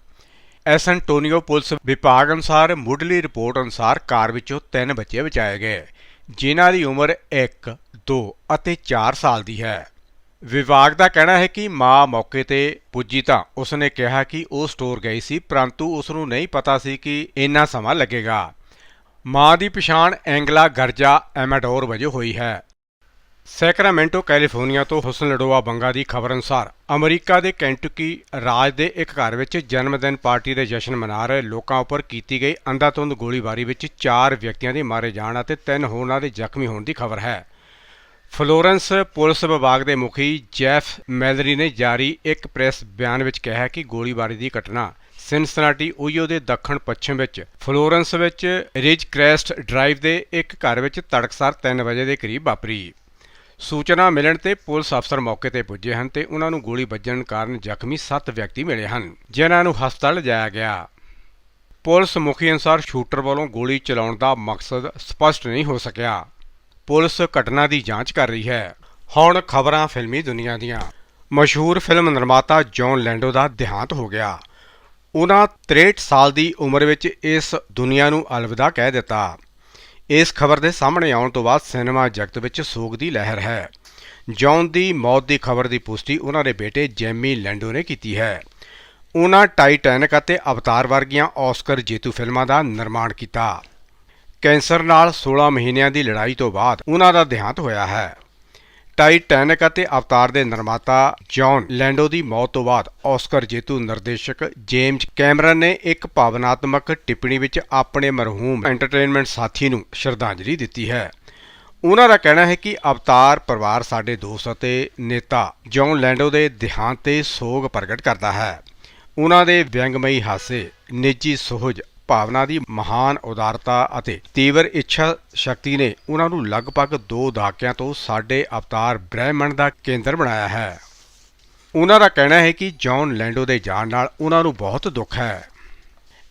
A: ਐਸ ਐਂਟੋਨੀਓ ਪੁਲਿਸ ਵਿਭਾਗ ਅਨੁਸਾਰ ਮੁੱਢਲੀ ਰਿਪੋਰਟ ਅਨੁਸਾਰ ਕਾਰ ਵਿੱਚੋਂ ਤਿੰਨ ਬੱਚੇ ਬਚਾਏ ਗਏ ਜਿਨ੍ਹਾਂ ਦੀ ਉਮਰ 1, 2 ਅਤੇ 4 ਸਾਲ ਦੀ ਹੈ। ਵਿਭਾਗ ਦਾ ਕਹਿਣਾ ਹੈ ਕਿ ਮਾਂ ਮੌਕੇ ਤੇ ਪੁੱਜੀ ਤਾਂ ਉਸਨੇ ਕਿਹਾ ਕਿ ਉਹ ਸਟੋਰ ਗਈ ਸੀ ਪਰੰਤੂ ਉਸ ਨੂੰ ਨਹੀਂ ਪਤਾ ਸੀ ਕਿ ਇੰਨਾ ਸਮਾਂ ਲੱਗੇਗਾ। ਮਾਂ ਦੀ ਪਛਾਣ ਐਂਗਲਾ ਗਰਜਾ ਐਮਾਡੋਰ ਵਜੋਂ ਹੋਈ ਹੈ। ਸੈਕਰਾਮੈਂਟੋ, ਕੈਲੀਫੋਰਨੀਆ ਤੋਂ ਹੁਸਨ ਲੜੋਆ ਬੰਗਾ ਦੀ ਖਬਰ ਅਨੁਸਾਰ, ਅਮਰੀਕਾ ਦੇ ਕੈਂਟਕੀ ਰਾਜ ਦੇ ਇੱਕ ਘਰ ਵਿੱਚ ਜਨਮ ਦਿਨ ਪਾਰਟੀ ਦੇ ਜਸ਼ਨ ਮਨਾ ਰਹੇ ਲੋਕਾਂ ਉੱਪਰ ਕੀਤੀ ਗਈ ਅੰਧਾਤੁੰਦ ਗੋਲੀਬਾਰੀ ਵਿੱਚ 4 ਵਿਅਕਤੀਆਂ ਦੇ ਮਾਰੇ ਜਾਣ ਅਤੇ 3 ਹੋਰਨਾਂ ਦੇ ਜ਼ਖਮੀ ਹੋਣ ਦੀ ਖਬਰ ਹੈ। ਫਲੋਰੈਂਸ ਪੁਲਿਸ ਵਿਭਾਗ ਦੇ ਮੁਖੀ ਜੈਫ ਮੈਲਰੀ ਨੇ ਜਾਰੀ ਇੱਕ ਪ੍ਰੈਸ ਬਿਆਨ ਵਿੱਚ ਕਿਹਾ ਕਿ ਗੋਲੀਬਾਰੀ ਦੀ ਘਟਨਾ ਸਿਨਸਨਾਟੀ ਓਯੋ ਦੇ ਦੱਖਣ ਪੱਛਮ ਵਿੱਚ, ਫਲੋਰੈਂਸ ਵਿੱਚ ਰਿਜ ਕ੍ਰੈਸਟ ਡਰਾਈਵ ਦੇ ਇੱਕ ਘਰ ਵਿੱਚ ਤੜਕਸਾਰ 3 ਵਜੇ ਦੇ ਕਰੀਬ ਵਾਪਰੀ। ਸੂਚਨਾ ਮਿਲਣ ਤੇ ਪੁਲਿਸ ਅਫਸਰ ਮੌਕੇ ਤੇ ਪੁੱਜੇ ਹਨ ਤੇ ਉਹਨਾਂ ਨੂੰ ਗੋਲੀ ਵੱਜਣ ਕਾਰਨ ਜ਼ਖਮੀ 7 ਵਿਅਕਤੀ ਮਿਲੇ ਹਨ, ਜਿਨ੍ਹਾਂ ਨੂੰ ਹਸਪਤਾਲ ਲਿਜਾਇਆ ਗਿਆ। ਪੁਲਿਸ ਮੁਖੀ ਅਨੁਸਾਰ ਸ਼ੂਟਰ ਵੱਲੋਂ ਗੋਲੀ ਚਲਾਉਣ ਦਾ ਮਕਸਦ ਸਪਸ਼ਟ ਨਹੀਂ ਹੋ ਸਕਿਆ। ਪੁਲਿਸ ਘਟਨਾ ਦੀ ਜਾਂਚ ਕਰ ਰਹੀ ਹੈ। ਹੁਣ ਖਬਰਾਂ ਫਿਲਮੀ ਦੁਨੀਆ ਦੀਆਂ। ਮਸ਼ਹੂਰ ਫਿਲਮ ਨਿਰਮਾਤਾ ਜੌਨ ਲੈਂਡੋ ਦਾ ਦੇਹਾਂਤ ਹੋ ਗਿਆ। ਉਹਨਾਂ 63 ਸਾਲ ਦੀ ਉਮਰ ਵਿੱਚ ਇਸ ਦੁਨੀਆ ਨੂੰ ਅਲਵਿਦਾ ਕਹਿ ਦਿੱਤਾ। ਇਸ ਖਬਰ ਦੇ ਸਾਹਮਣੇ ਆਉਣ ਤੋਂ ਬਾਅਦ ਸਿਨੇਮਾ ਜਗਤ ਵਿੱਚ ਸੋਗ ਦੀ ਲਹਿਰ ਹੈ। ਜੌਨ ਦੀ ਮੌਤ ਦੀ ਖਬਰ ਦੀ ਪੁਸ਼ਟੀ ਉਹਨਾਂ ਦੇ ਬੇਟੇ ਜੈਮੀ ਲੈਂਡੋ ਨੇ ਕੀਤੀ ਹੈ। ਉਹਨਾਂ ਟਾਈਟੈਨਿਕ ਅਤੇ ਅਵਤਾਰ ਵਰਗੀਆਂ ਆਸਕਰ ਜੇਤੂ ਫਿਲਮਾਂ ਦਾ ਨਿਰਮਾਣ ਕੀਤਾ। ਕੈਂਸਰ ਨਾਲ 16 ਮਹੀਨਿਆਂ ਦੀ ਲੜਾਈ ਤੋਂ ਬਾਅਦ ਉਹਨਾਂ ਦਾ ਦੇਹਾਂਤ ਹੋਇਆ ਹੈ। ਟਾਈਟੈਨਿਕ ਅਤੇ ਅਵਤਾਰ ਦੇ ਨਿਰਮਾਤਾ ਜੌਨ ਲੈਂਡੋ ਦੀ ਮੌਤ ਤੋਂ ਬਾਅਦ ਆਸਕਰ ਜੇਤੂ ਨਿਰਦੇਸ਼ਕ ਜੇਮਸ ਕੈਮਰਨ ਨੇ ਇੱਕ ਭਾਵਨਾਤਮਕ ਟਿੱਪਣੀ ਵਿੱਚ ਆਪਣੇ ਮਰਹੂਮ ਐਂਟਰਟੇਨਮੈਂਟ ਸਾਥੀ ਨੂੰ ਸ਼ਰਧਾਂਜਲੀ ਦਿੱਤੀ ਹੈ। ਉਹਨਾਂ ਦਾ ਕਹਿਣਾ ਹੈ ਕਿ ਅਵਤਾਰ ਪਰਿਵਾਰ ਸਾਡੇ ਦੋਸਤ ਅਤੇ ਨੇਤਾ ਜੌਨ ਲੈਂਡੋ ਦੇ ਦੇਹਾਂਤ ਤੇ ਸੋਗ ਪ੍ਰਗਟ ਕਰਦਾ ਹੈ। ਉਹਨਾਂ ਦੇ ਵਿਅੰਗਮਈ ਹਾਸੇ, ਨਿੱਜੀ ਸੋਹਜ ਭਾਵਨਾ ਦੀ ਮਹਾਨ ਉਦਾਰਤਾ ਅਤੇ ਤੀਵਰ ਇੱਛਾ ਸ਼ਕਤੀ ਨੇ ਉਹਨਾਂ ਨੂੰ ਲਗਭਗ ਦੋ ਦਹਾਕਿਆਂ ਤੋਂ ਸਾਡੇ ਅਵਤਾਰ ਬ੍ਰਹਿਮੰਡ ਦਾ ਕੇਂਦਰ ਬਣਾਇਆ ਹੈ। ਉਹਨਾਂ ਦਾ ਕਹਿਣਾ ਹੈ ਕਿ ਜੌਨ ਲੈਂਡੋ ਦੇ ਜਾਣ ਨਾਲ ਉਹਨਾਂ ਨੂੰ ਬਹੁਤ ਦੁੱਖ ਹੈ।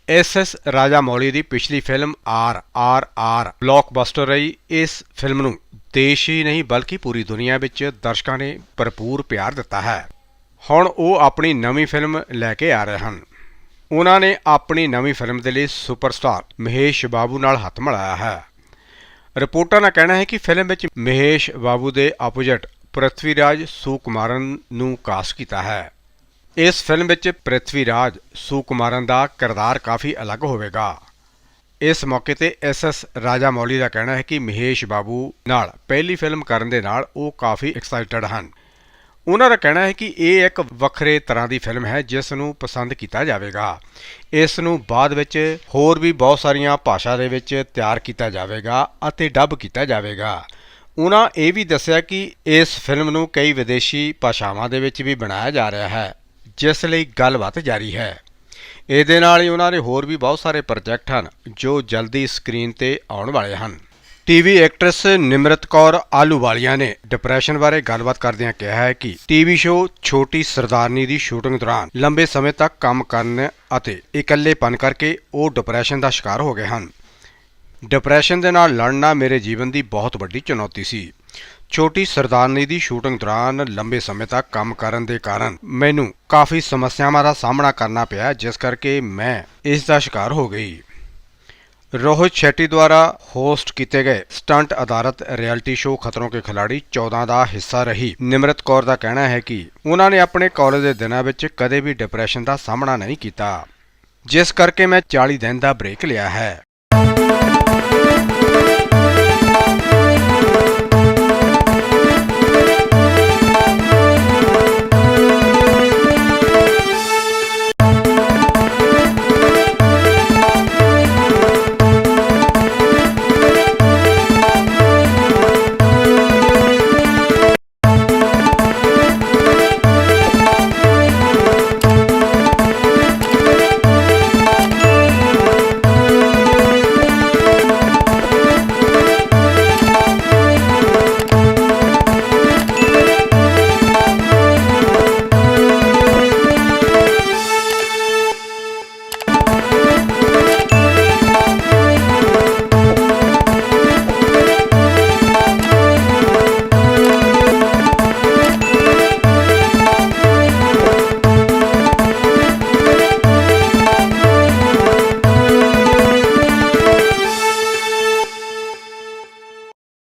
A: ਐਸ.ਐਸ. ਰਾਜਾ ਮੌਲੀ ਦੀ ਪਿਛਲੀ film R R R blockbuster ਰਹੀ। ਇਸ ਫਿਲਮ ਨੂੰ ਦੇਸ਼ ਹੀ ਨਹੀਂ ਬਲਕਿ ਪੂਰੀ ਦੁਨੀਆ ਵਿੱਚ ਦਰਸ਼ਕਾਂ ਨੇ ਭਰਪੂਰ ਪਿਆਰ ਦਿੱਤਾ ਹੈ। ਹੁਣ ਉਹ ਆਪਣੀ ਨਵੀਂ ਫਿਲਮ ਲੈ ਕੇ ਆ ਰਹੇ ਹਨ। ਉਹਨਾਂ ਨੇ ਆਪਣੀ ਨਵੀਂ ਫਿਲਮ ਦੇ ਲਈ ਸੁਪਰਸਟਾਰ ਮਹੇਸ਼ ਬਾਬੂ ਨਾਲ ਹੱਥ ਮਿਲਾਇਆ ਹੈ। ਰਿਪੋਰਟਾਂ ਦਾ ਕਹਿਣਾ ਹੈ ਕਿ ਫਿਲਮ ਵਿੱਚ ਮਹੇਸ਼ ਬਾਬੂ ਦੇ ਆਪੋਜੀਟ ਪ੍ਰਿਥਵੀਰਾਜ ਸੂਕੁਮਾਰਨ ਨੂੰ ਕਾਸਟ ਕੀਤਾ ਹੈ। ਇਸ ਫਿਲਮ ਵਿੱਚ ਪ੍ਰਿਥਵੀਰਾਜ ਸੂਕੁਮਾਰਨ ਦਾ ਕਿਰਦਾਰ ਕਾਫੀ ਅਲੱਗ ਹੋਵੇਗਾ। ਇਸ ਮੌਕੇ ਤੇ ਐਸਐਸ ਰਾਜਾ ਮੌਲੀ ਦਾ ਕਹਿਣਾ ਹੈ ਕਿ ਮਹੇਸ਼ ਬਾਬੂ ਨਾਲ ਪਹਿਲੀ ਫਿਲਮ ਕਰਨ ਦੇ ਨਾਲ ਉਹ ਕਾਫੀ ਐਕਸਾਈਟਡ ਹਨ। ਉਹਨਾਂ ਦਾ ਕਹਿਣਾ ਹੈ ਕਿ ਇਹ ਇੱਕ ਵੱਖਰੇ ਤਰ੍ਹਾਂ ਦੀ ਫਿਲਮ ਹੈ, ਜਿਸ ਨੂੰ ਪਸੰਦ ਕੀਤਾ ਜਾਵੇਗਾ। ਇਸ ਨੂੰ ਬਾਅਦ ਵਿੱਚ ਹੋਰ ਵੀ ਬਹੁਤ ਸਾਰੀਆਂ ਭਾਸ਼ਾ ਦੇ ਵਿੱਚ ਤਿਆਰ ਕੀਤਾ ਜਾਵੇਗਾ ਅਤੇ ਡੱਬ ਕੀਤਾ ਜਾਵੇਗਾ। ਉਹਨਾਂ ਇਹ ਵੀ ਦੱਸਿਆ ਕਿ ਇਸ ਫਿਲਮ ਨੂੰ ਕਈ ਵਿਦੇਸ਼ੀ ਭਾਸ਼ਾਵਾਂ ਦੇ ਵਿੱਚ ਵੀ ਬਣਾਇਆ ਜਾ ਰਿਹਾ ਹੈ, ਜਿਸ ਲਈ ਗੱਲਬਾਤ ਜਾਰੀ ਹੈ। ਇਹਦੇ ਨਾਲ ਹੀ ਉਹਨਾਂ ਦੇ ਹੋਰ ਵੀ ਬਹੁਤ ਸਾਰੇ ਪ੍ਰੋਜੈਕਟ ਹਨ, ਜੋ ਜਲਦੀ ਸਕਰੀਨ ਤੇ ਆਉਣ ਵਾਲੇ ਹਨ। ਟੀਵੀ ਐਕਟਰੈਸ ਨਿਮਰਤ ਕੌਰ ਆਲੂਵਾਲੀਆ ਨੇ ਡਿਪਰੈਸ਼ਨ ਬਾਰੇ ਗੱਲਬਾਤ ਕਰਦਿਆਂ ਕਿਹਾ ਹੈ ਕਿ ਟੀਵੀ ਸ਼ੋਅ ਛੋਟੀ ਸਰਦਾਰਨੀ ਦੀ ਸ਼ੂਟਿੰਗ ਦੌਰਾਨ ਲੰਬੇ ਸਮੇਂ ਤੱਕ ਕੰਮ ਕਰਨ ਅਤੇ ਇਕੱਲੇਪਨ ਕਰਕੇ ਉਹ ਡਿਪਰੈਸ਼ਨ ਦਾ ਸ਼ਿਕਾਰ ਹੋ ਗਏ ਹਨ। ਡਿਪਰੈਸ਼ਨ ਦੇ ਨਾਲ ਲੜਨਾ ਮੇਰੇ ਜੀਵਨ ਦੀ ਬਹੁਤ ਵੱਡੀ ਚੁਣੌਤੀ ਸੀ। ਛੋਟੀ ਸਰਦਾਰਨੀ ਦੀ ਸ਼ੂਟਿੰਗ ਦੌਰਾਨ ਲੰਬੇ ਸਮੇਂ ਤੱਕ ਕੰਮ ਕਰਨ ਦੇ ਕਾਰਨ ਮੈਨੂੰ ਕਾਫੀ ਸਮੱਸਿਆਵਾਂ ਦਾ ਸਾਹਮਣਾ ਕਰਨਾ ਪਿਆ, ਜਿਸ ਕਰਕੇ ਮੈਂ ਇਸ ਦਾ ਸ਼ਿਕਾਰ ਹੋ ਗਈ। ਰੋਹਿਤ ਸ਼ੈਟੀ ਦੁਆਰਾ ਹੋਸਟ ਕੀਤੇ ਗਏ ਸਟੰਟ ਆਧਾਰਿਤ ਰਿਐਲਿਟੀ ਸ਼ੋਅ ਖਤਰੋਂ ਕੇ ਖਿਲਾੜੀ 14 ਦਾ ਹਿੱਸਾ ਰਹੀ। ਨਿਮਰਤ ਕੌਰ ਦਾ ਕਹਿਣਾ ਹੈ ਕਿ ਉਹਨਾਂ ਨੇ ਆਪਣੇ ਕਾਲਜ ਦੇ ਦਿਨਾਂ ਵਿੱਚ ਕਦੇ ਵੀ ਡਿਪਰੈਸ਼ਨ ਦਾ ਸਾਹਮਣਾ ਨਹੀਂ ਕੀਤਾ। ਜਿਸ ਕਰਕੇ ਮੈਂ 40 ਦਿਨ ਦਾ ਬ੍ਰੇਕ ਲਿਆ ਹੈ।